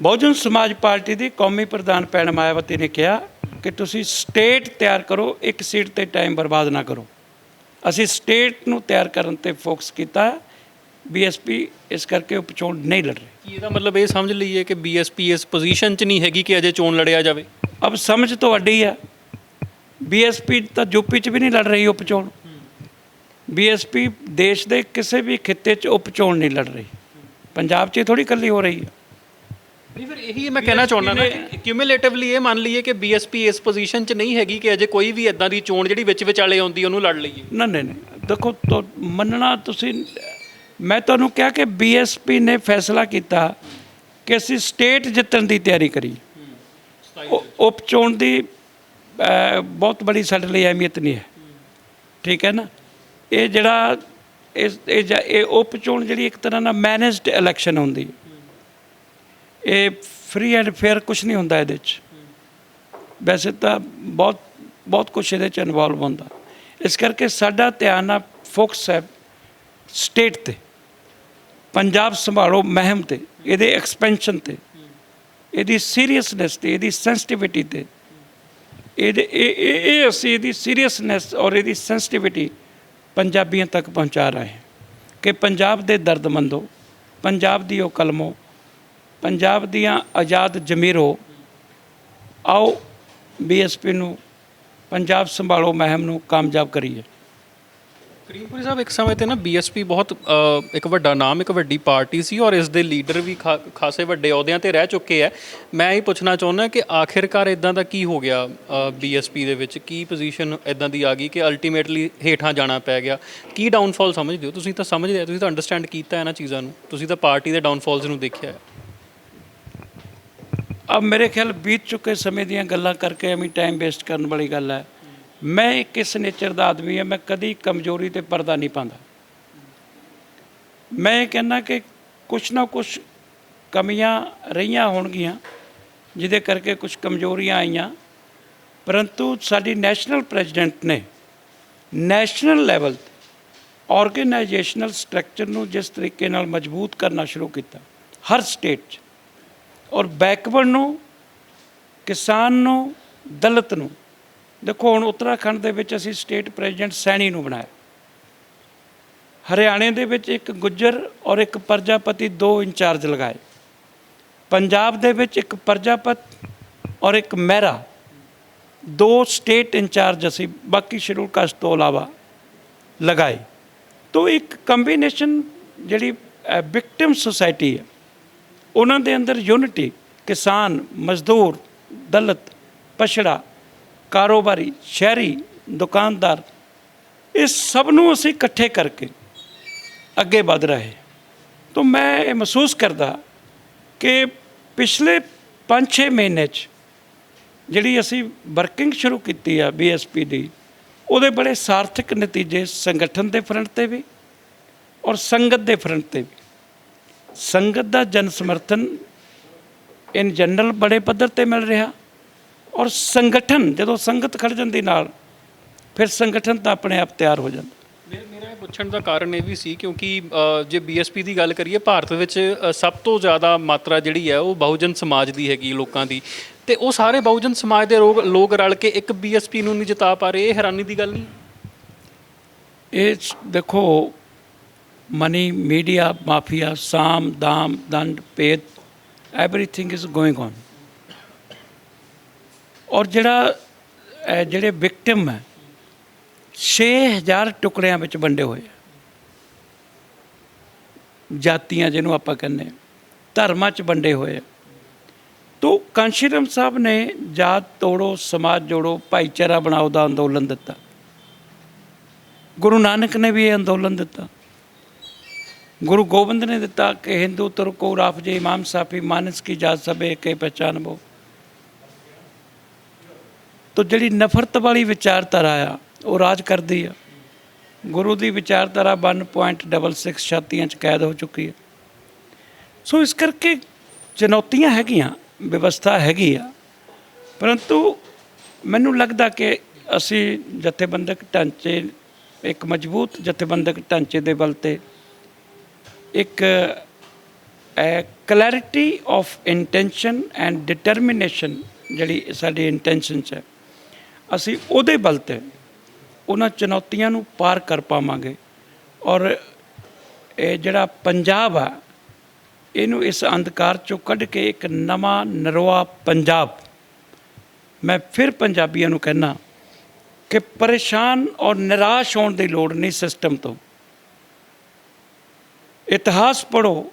ਬਹੁਜਨ ਸਮਾਜ ਪਾਰਟੀ ਦੀ ਕੌਮੀ ਪ੍ਰਧਾਨ ਭੈਣ ਮਾਇਆਵਤੀ ਨੇ ਕਿਹਾ ਕਿ ਤੁਸੀਂ ਸਟੇਟ ਤਿਆਰ ਕਰੋ ਇੱਕ ਸੀਟ ਤੇ ਟਾਈਮ ਬਰਬਾਦ ਨਾ ਕਰੋ। ਅਸੀਂ ਸਟੇਟ ਨੂੰ ਤਿਆਰ ਕਰਨ ਤੇ ਫੋਕਸ ਕੀਤਾ। ਬੀਐਸਪੀ ਇਸ ਕਰਕੇ ਉਪਚੋਣ ਨਹੀਂ ਲੜ ਰਹੀ। ਕੀ ਇਹਦਾ ਮਤਲਬ ਇਹ ਸਮਝ ਲਈਏ ਕਿ ਬੀਐਸਪੀ ਇਸ ਪੋਜੀਸ਼ਨ 'ਚ ਨਹੀਂ ਹੈਗੀ ਕਿ ਅਜੇ ਚੋਣ ਲੜਿਆ ਜਾਵੇ? ਅਬ ਸਮਝ ਤੁਹਾਡੀ ਹੈ ਬੀਐਸਪੀ ਤਾਂ ਯੂਪੀ 'ਚ ਵੀ ਨਹੀਂ ਲੜ ਰਹੀ ਉਪਚੋਣ ਬੀਐਸਪੀ ਦੇਸ਼ ਦੇ ਕਿਸੇ ਵੀ ਖਿੱਤੇ 'ਚ ਉਪਚੋਣ ਨਹੀਂ ਲੜ ਰਹੀ। ਪੰਜਾਬ 'ਚ ਥੋੜੀ ਇਕੱਲੀ ਹੋ ਰਹੀ ਹੈ ਨਹੀਂ ਫਿਰ ਇਹੀ ਮੈਂ ਕਹਿਣਾ ਚਾਹੁੰਦਾ ਨਾ ਕਿ ਕਿਊਮੂਲੇਟਿਵਲੀ ਇਹ ਮੰਨ ਲਈਏ ਕਿ ਬੀਐਸਪੀ ਇਸ ਪੋਜੀਸ਼ਨ 'ਚ ਨਹੀਂ ਹੈਗੀ ਕਿ ਅਜੇ ਕੋਈ ਵੀ ਇਦਾਂ ਦੀ ਚੋਣ ਜਿਹੜੀ ਵਿੱਚ ਵਿਚਾਲੇ ਆਉਂਦੀ ਉਹਨੂੰ ਲੜ ਲਈਏ। ਨਾ ਨਹੀਂ ਨਹੀਂ। ਦੇਖੋ ਤੋ ਮੰਨਣਾ ਤੁਸੀਂ ਮੈਂ ਤੁਹਾਨੂੰ ਕਿਹਾ ਕਿ ਬੀਐਸਪੀ ਨੇ ਫੈਸਲਾ ਕੀਤਾ ਕਿ ਅਸੀਂ ਸਟੇਟ ਜਿੱਤਣ ਦੀ ਤਿਆਰੀ ਕਰੀ। ਉਪ ਚੋਣ ਦੀ ਬਹੁਤ ਬੜੀ ਸਾਡੇ ਲਈ ਅਹਿਮੀਅਤ ਨਹੀਂ ਹੈ। ਠੀਕ ਹੈ ਨਾ? ਇਹ ਜਿਹੜਾ ਇਸ ਇਹ ਉਪ ਚੋਣ ਜਿਹੜੀ ਇੱਕ ਤਰ੍ਹਾਂ ਨਾਲ ਮੈਨੇਜਡ ਇਲੈਕਸ਼ਨ ਹੁੰਦੀ। ਹੈ ਇਹ ਫ੍ਰੀ ਐਂਡ ਫੇਅਰ ਕੁਝ ਨਹੀਂ ਹੁੰਦਾ ਇਹਦੇ 'ਚ। ਵੈਸੇ ਤਾਂ ਬਹੁਤ ਬਹੁਤ ਕੁਝ ਇਹਦੇ 'ਚ ਇਨਵੋਲਵ ਹੁੰਦਾ। ਇਸ ਕਰਕੇ ਸਾਡਾ ਧਿਆਨ ਆ ਫੋਕਸ ਹੈ ਸਟੇਟ ਤੇ। ਪੰਜਾਬ ਸੰਭਾਲੋ ਮਹਿਮ ਤੇ, ਇਹਦੇ ਐਕਸਪੈਂਸ਼ਨ ਤੇ। ਇਹਦੀ ਸੀਰੀਅਸਨੈਸ ਤੇ, ਇਹਦੀ ਸੈਂਸਿਟੀਵਿਟੀ ਤੇ। ਇਹਦੇ, ਇਹ ਇਹ ਇਹ ਅਸੀਂ ਇਹਦੀ ਸੀਰੀਅਸਨੈਸ ਔਰ ਇਹਦੀ ਸੈਂਸਿਟੀਵਿਟੀ ਪੰਜਾਬੀਆਂ ਤੱਕ ਪਹੁੰਚਾ ਰਹੇ ਹਾਂ। ਕਿ ਪੰਜਾਬ ਦੇ ਦਰਦਮੰਦੋ ਪੰਜਾਬ ਦੀ ਉਹ ਕਲਮੋ ਪੰਜਾਬ ਦੀਆਂ ਆਜ਼ਾਦ ਜ਼ਮੀਰੋ ਆਓ ਬੀਐਸਪੀ ਨੂੰ ਪੰਜਾਬ ਸੰਭਾਲੋ ਮਹਿਮ ਨੂੰ ਕਾਮਯਾਬ ਕਰੀਏ। ਕਰੀਮਪੁਰੀ ਸਾਹਿਬ ਇੱਕ ਸਮੇਂ ਤੇ ਨਾ ਬੀਐਸਪੀ ਬਹੁਤ ਅ, ਇੱਕ ਵੱਡਾ ਨਾਮ ਇੱਕ ਵੱਡੀ ਪਾਰਟੀ ਸੀ ਔਰ ਇਸ ਦੇ ਲੀਡਰ ਵੀ ਖਾ- ਖਾਸੇ ਵੱਡੇ ਅਹੁਦਿਆਂ ਤੇ ਰਹਿ ਚੁੱਕੇ ਆ ਮੈਂ ਇਹ ਪੁੱਛਣਾ ਚਾਹੁੰਦਾ ਕਿ ਆਖਿਰਕਾਰ ਇਦਾਂ ਦਾ ਕੀ ਹੋ ਗਿਆ ਬੀਐਸਪੀ ਦੇ ਵਿੱਚ? ਕੀ ਪੋਜੀਸ਼ਨ ਇਦਾਂ ਦੀ ਆ ਗਈ ਕਿ ਅਲਟੀਮੇਟਲੀ ਹੇਠਾਂ ਜਾਣਾ ਪੈ ਗਿਆ? ਕੀ ਡਾਊਨਫਾਲ ਸਮਝਦੇ ਹੋ? ਤੁਸੀਂ ਤਾਂ ਸਮਝਦੇ ਹੋ ਤੁਸੀਂ ਤਾਂ ਅੰਡਰਸਟੈਂਡ ਕੀਤਾ ਇਹਨਾਂ ਚੀਜ਼ਾਂ ਨੂੰ। ਤੁਸੀਂ ਤਾਂ ਪਾਰਟੀ ਦੇ ਡਾਊਨਫਾਲਸ ਨੂੰ ਦੇਖਿਆ ਹੈ। ਅਬ ਮੇਰੇ ਖਿਆਲ ਬੀਤ ਚੁੱਕੇ ਸਮੇਂ ਦੀਆਂ ਗੱਲਾਂ ਕਰਕੇ ਐਵੇਂ ਟਾਈਮ ਵੇਸਟ ਕਰਨ ਵਾਲੀ ਗੱਲ ਹੈ। ਮੈਂ ਕਿਸ ਨੇਚਰ ਦਾ ਆਦਮੀ ਹਾਂ, ਮੈਂ ਕਦੀ ਕਮਜ਼ੋਰੀ ਤੇ ਪਰਦਾ ਨਹੀਂ ਪਾਉਂਦਾ। ਮੈਂ ਇਹ ਕਹਿੰਦਾ ਕਿ ਕੁਛ ਨਾ ਕੁਛ ਕਮੀਆਂ ਰਹੀਆਂ ਹੋਣਗੀਆਂ, ਜਿਹਦੇ ਕਰਕੇ ਕੁਝ ਕਮਜ਼ੋਰੀਆਂ ਆਈਆਂ। ਪਰੰਤੂ ਸਾਡੀ ਨੈਸ਼ਨਲ ਪ੍ਰੈਜ਼ੀਡੈਂਟ ਨੇ ਨੈਸ਼ਨਲ ਲੈਵਲ ਤੇ ਆਰਗੇਨਾਈਜੇਸ਼ਨਲ ਸਟਰਕਚਰ ਨੂੰ ਜਿਸ ਤਰੀਕੇ ਨਾਲ ਮਜ਼ਬੂਤ ਕਰਨਾ ਸ਼ੁਰੂ ਕੀਤਾ, ਹਰ ਸਟੇਟ 'ਚ। ਔਰ ਬੈਕਵਰਡ ਨੂੰ, ਕਿਸਾਨ ਨੂੰ, ਦਲਿਤ ਨੂੰ। ਦੇਖੋ, ਹੁਣ ਉੱਤਰਾਖੰਡ ਦੇ ਵਿੱਚ ਅਸੀਂ ਸਟੇਟ ਪ੍ਰੈਜ਼ੀਡੈਂਟ ਸੈਣੀ ਨੂੰ ਬਣਾਇਆ। ਹਰਿਆਣੇ ਦੇ ਵਿੱਚ ਇੱਕ ਗੁੱਜਰ ਔਰ ਇੱਕ ਪ੍ਰਜਾਪਤੀ ਦੋ ਇੰਚਾਰਜ ਲਗਾਏ। ਪੰਜਾਬ ਦੇ ਵਿੱਚ ਇੱਕ ਪ੍ਰਜਾਪਤ ਔਰ ਇੱਕ ਮਹਿਰਾ। ਦੋ ਸਟੇਟ ਇੰਚਾਰਜ ਅਸੀਂ, ਬਾਕੀ ਸ਼ਡਿਊਲ ਕਾਸਟ ਤੋਂ ਇਲਾਵਾ ਲਗਾਏ। ਤੋਂ ਇੱਕ ਕੰਬੀਨੇਸ਼ਨ ਜਿਹੜੀ ਵਿਕਟਿਮ ਸੁਸਾਇਟੀ ਹੈ। ਉਹਨਾਂ ਦੇ ਅੰਦਰ ਯੂਨਿਟੀ, ਕਿਸਾਨ, ਮਜ਼ਦੂਰ, ਦਲਿਤ, ਪਛੜਾ, ਕਾਰੋਬਾਰੀ, ਸ਼ਹਿਰੀ, ਦੁਕਾਨਦਾਰ, ਇਹ ਸਭ ਨੂੰ ਅਸੀਂ ਇਕੱਠੇ ਕਰਕੇ ਅੱਗੇ ਵਧ ਰਹੇ ਤਾਂ ਮੈਂ ਇਹ ਮਹਿਸੂਸ ਕਰਦਾ ਕਿ ਪਿਛਲੇ 5-6 ਮਹੀਨੇ 'ਚ ਜਿਹੜੀ ਅਸੀਂ ਵਰਕਿੰਗ ਸ਼ੁਰੂ ਕੀਤੀ ਆ ਬੀਐਸਪੀ ਦੀ, ਉਹਦੇ ਬੜੇ ਸਾਰਥਕ ਨਤੀਜੇ ਸੰਗਠਨ ਦੇ ਫਰੰਟ ਤੇ ਵੀ ਔਰ ਸੰਗਤ ਦੇ ਫਰੰਟ ਤੇ ਵੀ। ਸੰਗਤ ਦਾ ਜਨ ਸਮਰਥਨ ਇਨ ਜਨਰਲ ਬੜੇ ਪੱਧਰ ਤੇ ਮਿਲ ਰਿਹਾ ਔਰ ਸੰਗਠਨ ਜਦੋਂ ਸੰਗਤ ਖੜ ਜਾਂਦੀ ਨਾਲ ਫਿਰ ਸੰਗਠਨ ਤਾਂ ਆਪਣੇ ਆਪ ਤਿਆਰ ਹੋ ਜਾਂਦਾ। ਪੁੱਛਣ ਦਾ ਕਾਰਨ ਇਹ ਵੀ ਸੀ ਕਿਉਂਕਿ ਜੇ ਬੀਐਸਪੀ ਦੀ ਗੱਲ ਕਰੀਏ ਭਾਰਤ ਵਿੱਚ ਸਭ ਤੋਂ ਜ਼ਿਆਦਾ ਮਾਤਰਾ ਜਿਹੜੀ ਹੈ ਉਹ ਬਹੁਜਨ ਸਮਾਜ ਦੀ ਹੈਗੀ ਲੋਕਾਂ ਦੀ। ਤੇ ਉਹ ਸਾਰੇ ਬਹੁਜਨ ਸਮਾਜ ਦੇ ਲੋਕ ਰਲ ਕੇ ਇੱਕ ਬੀਐਸਪੀ ਨੂੰ ਨਹੀਂ ਜਿਤਾ ਪਾ ਰਹੇ ਇਹ ਹੈਰਾਨੀ ਦੀ ਗੱਲ ਨਹੀਂ? ਇਹ ਦੇਖੋ ਮਨੀ ਮੀਡੀਆ ਮਾਫੀਆ ਸਾਮ ਦਾਮ ਦੰਡ ਭੇਦ ਐਵਰੀਥਿੰਗ ਇਜ਼ ਗੋਇੰਗ ਔਨ ਔਰ ਜਿਹੜਾ ਇਹ ਜਿਹੜੇ ਵਿਕਟਿਮ ਹੈ 6000 ਟੁਕੜਿਆਂ ਵਿੱਚ ਵੰਡੇ ਹੋਏ ਆ ਜਾਤੀਆਂ ਜਿਹਨੂੰ ਆਪਾਂ ਕਹਿੰਦੇ ਹਾਂ, ਧਰਮਾਂ 'ਚ ਵੰਡੇ ਹੋਏ ਆ ਤੋ ਕਾਂਸ਼ੀਰਾਮ ਸਾਹਿਬ ਨੇ ਜਾਤ ਤੋੜੋ ਸਮਾਜ ਜੋੜੋ ਭਾਈਚਾਰਾ ਬਣਾਓ ਦਾ ਅੰਦੋਲਨ ਦਿੱਤਾ ਗੁਰੂ ਨਾਨਕ ਨੇ ਵੀ ਇਹ ਅੰਦੋਲਨ ਦਿੱਤਾ ਗੁਰੂ ਗੋਬਿੰਦ ਨੇ ਦਿੱਤਾ ਕਿ ਹਿੰਦੂ ਤੁਰ ਤੁਰਕੋ ਰਾਫਜੇ ਇਮਾਮ ਸਾਫੀ, ਮਾਨਸ ਕੀ ਜਾਤ ਸਭੇ ਕੇ ਪਹਿਚਾਨਬੋ। ਤੋ ਜਿਹੜੀ ਨਫ਼ਰਤ ਵਾਲੀ ਵਿਚਾਰਧਾਰਾ ਆ, ਉਹ ਰਾਜ ਕਰਦੀ ਆ। ਗੁਰੂ ਦੀ ਵਿਚਾਰਧਾਰਾ 1.66 ਛਾਤੀਆਂ ਚ ਕੈਦ ਹੋ ਚੁੱਕੀ ਹੈ ਸੋ ਇਸ ਕਰਕੇ ਚੁਣੌਤੀਆਂ ਹੈਗੀਆਂ, ਵਿਵਸਥਾ ਹੈਗੀ ਆ। ਪਰੰਤੂ ਮੈਨੂੰ ਲੱਗਦਾ ਕਿ ਅਸੀਂ ਜਥੇਬੰਦਕ ਢਾਂਚੇ, ਇੱਕ ਮਜ਼ਬੂਤ ਜਥੇਬੰਦਕ ਢਾਂਚੇ ਦੇ ਬਲ ਤੇ ਇੱਕ clarity of intention and determination ਜਿਹੜੀ ਸਾਡੀ ਇੰਟੈਂਸ਼ਨ ਚ ਹੈ, ਅਸੀਂ ਉਹਦੇ ਬਲ ਤੇ ਉਹਨਾਂ ਚੁਣੌਤੀਆਂ ਨੂੰ ਪਾਰ ਕਰ ਪਾਵਾਂਗੇ ਔਰ ਇਹ ਜਿਹੜਾ ਪੰਜਾਬ ਆ, ਇਹਨੂੰ ਇਸ ਅੰਧਕਾਰ ਚੋਂ ਕੱਢ ਕੇ ਇੱਕ ਨਵਾਂ ਨਰਵਾ ਪੰਜਾਬ, ਮੈਂ ਫਿਰ ਪੰਜਾਬੀਆਂ ਨੂੰ ਕਹਿਣਾ ਕਿ ਪਰੇਸ਼ਾਨ ਔਰ ਨਿਰਾਸ਼ ਹੋਣ ਦੀ ਲੋੜ ਨਹੀਂ ਸਿਸਟਮ ਤੋਂ। ਇਤਿਹਾਸ ਪੜੋ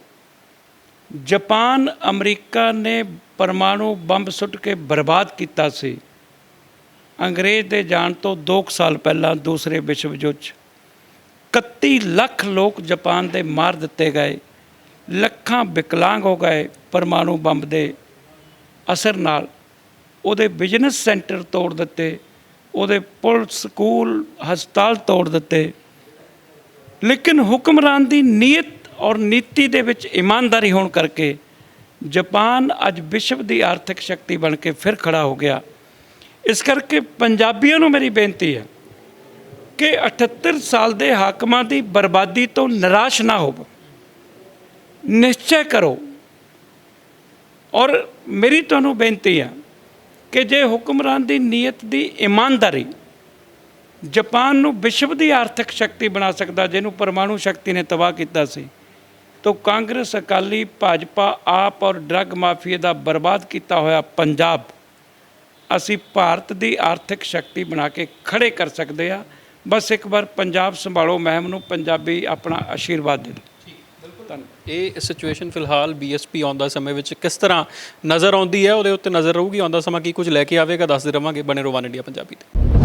ਜਾਪਾਨ, ਅਮਰੀਕਾ ਨੇ ਪਰਮਾਣੂ ਬੰਬ ਸੁੱਟ ਕੇ ਬਰਬਾਦ ਕੀਤਾ ਸੀ। ਅੰਗਰੇਜ਼ ਦੇ ਜਾਣ ਤੋਂ 2 ਸਾਲ ਪਹਿਲਾਂ ਦੂਸਰੇ ਵਿਸ਼ਵ ਯੁੱਧ 'ਚ 31 ਲੱਖ ਲੋਕ ਜਾਪਾਨ ਦੇ ਮਾਰ ਦਿੱਤੇ ਗਏ। ਲੱਖਾਂ ਵਿਕਲਾਂਗ ਹੋ ਗਏ ਪਰਮਾਣੂ ਬੰਬ ਦੇ ਅਸਰ ਨਾਲ। ਉਹਦੇ ਬਿਜ਼ਨਸ ਸੈਂਟਰ ਤੋੜ ਦਿੱਤੇ। ਉਹਦੇ ਪੁਲ ਸਕੂਲ, ਹਸਪਤਾਲ ਤੋੜ ਦਿੱਤੇ। ਲੇਕਿਨ ਹੁਕਮਰਾਨ ਦੀ ਨੀਅਤ ਔਰ ਨੀਤੀ ਦੇ ਵਿੱਚ ਇਮਾਨਦਾਰੀ ਹੋਣ ਕਰਕੇ ਜਾਪਾਨ ਅੱਜ ਵਿਸ਼ਵ ਦੀ ਆਰਥਿਕ ਸ਼ਕਤੀ ਬਣ ਕੇ ਫਿਰ ਖੜਾ ਹੋ ਗਿਆ। ਇਸ ਕਰਕੇ ਪੰਜਾਬੀਆਂ ਨੂੰ ਮੇਰੀ ਬੇਨਤੀ ਹੈ ਕਿ 78 ਸਾਲ ਦੇ ਹਾਕਮਾਂ ਦੀ ਬਰਬਾਦੀ ਤੋਂ ਨਿਰਾਸ਼ ਨਾ ਹੋਵੋ। ਨਿਸ਼ਚੈ ਕਰੋ। ਔਰ ਮੇਰੀ ਤੁਹਾਨੂੰ ਬੇਨਤੀ ਹੈ ਕਿ ਜੇ ਹੁਕਮਰਾਨ ਦੀ ਨੀਅਤ ਦੀ ਇਮਾਨਦਾਰੀ ਜਾਪਾਨ ਨੂੰ ਵਿਸ਼ਵ ਦੀ ਆਰਥਿਕ ਸ਼ਕਤੀ ਬਣਾ ਸਕਦਾ, ਜਿਹਨੂੰ ਪਰਮਾਣੂ ਸ਼ਕਤੀ ਨੇ ਤਬਾਹ ਕੀਤਾ ਸੀ ਤਾਂ ਕਾਂਗਰਸ, ਅਕਾਲੀ, ਭਾਜਪਾ, ਆਪ ਔਰ ਡਰੱਗ ਮਾਫੀਆ ਦਾ ਬਰਬਾਦ ਕੀਤਾ ਹੋਇਆ ਪੰਜਾਬ। ਅਸੀਂ ਭਾਰਤ ਦੀ ਆਰਥਿਕ ਸ਼ਕਤੀ ਬਣਾ ਕੇ ਖੜੇ ਕਰ ਸਕਦੇ ਆ ਬਸ ਇੱਕ ਵਾਰ ਪੰਜਾਬ ਸੰਭਾਲੋ, ਮਹਿਮ ਨੂੰ ਪੰਜਾਬੀ ਆਪਣਾ ਆਸ਼ੀਰਵਾਦ ਦੇ ਧੰਨਵਾਦ। ਇਹ ਸਿਚੁਏਸ਼ਨ ਫਿਲਹਾਲ ਬੀਐਸਪੀ ਆਉਂਦਾ ਸਮੇਂ ਵਿੱਚ ਕਿਸ ਤਰ੍ਹਾਂ ਨਜ਼ਰ ਆਉਂਦੀ ਹੈ? ਉਹਦੇ ਉੱਤੇ ਨਜ਼ਰ ਰਹੂਗੀ। ਆਉਂਦਾ ਸਮਾਂ ਕੀ ਕੁਝ ਲੈ ਕੇ ਆਵੇਗਾ? ਦੱਸਦੇ ਰਵਾਂਗੇ ਬਣੇ ਰੋ ਵਨ ਇੰਡੀਆ ਪੰਜਾਬੀ ਤੇ।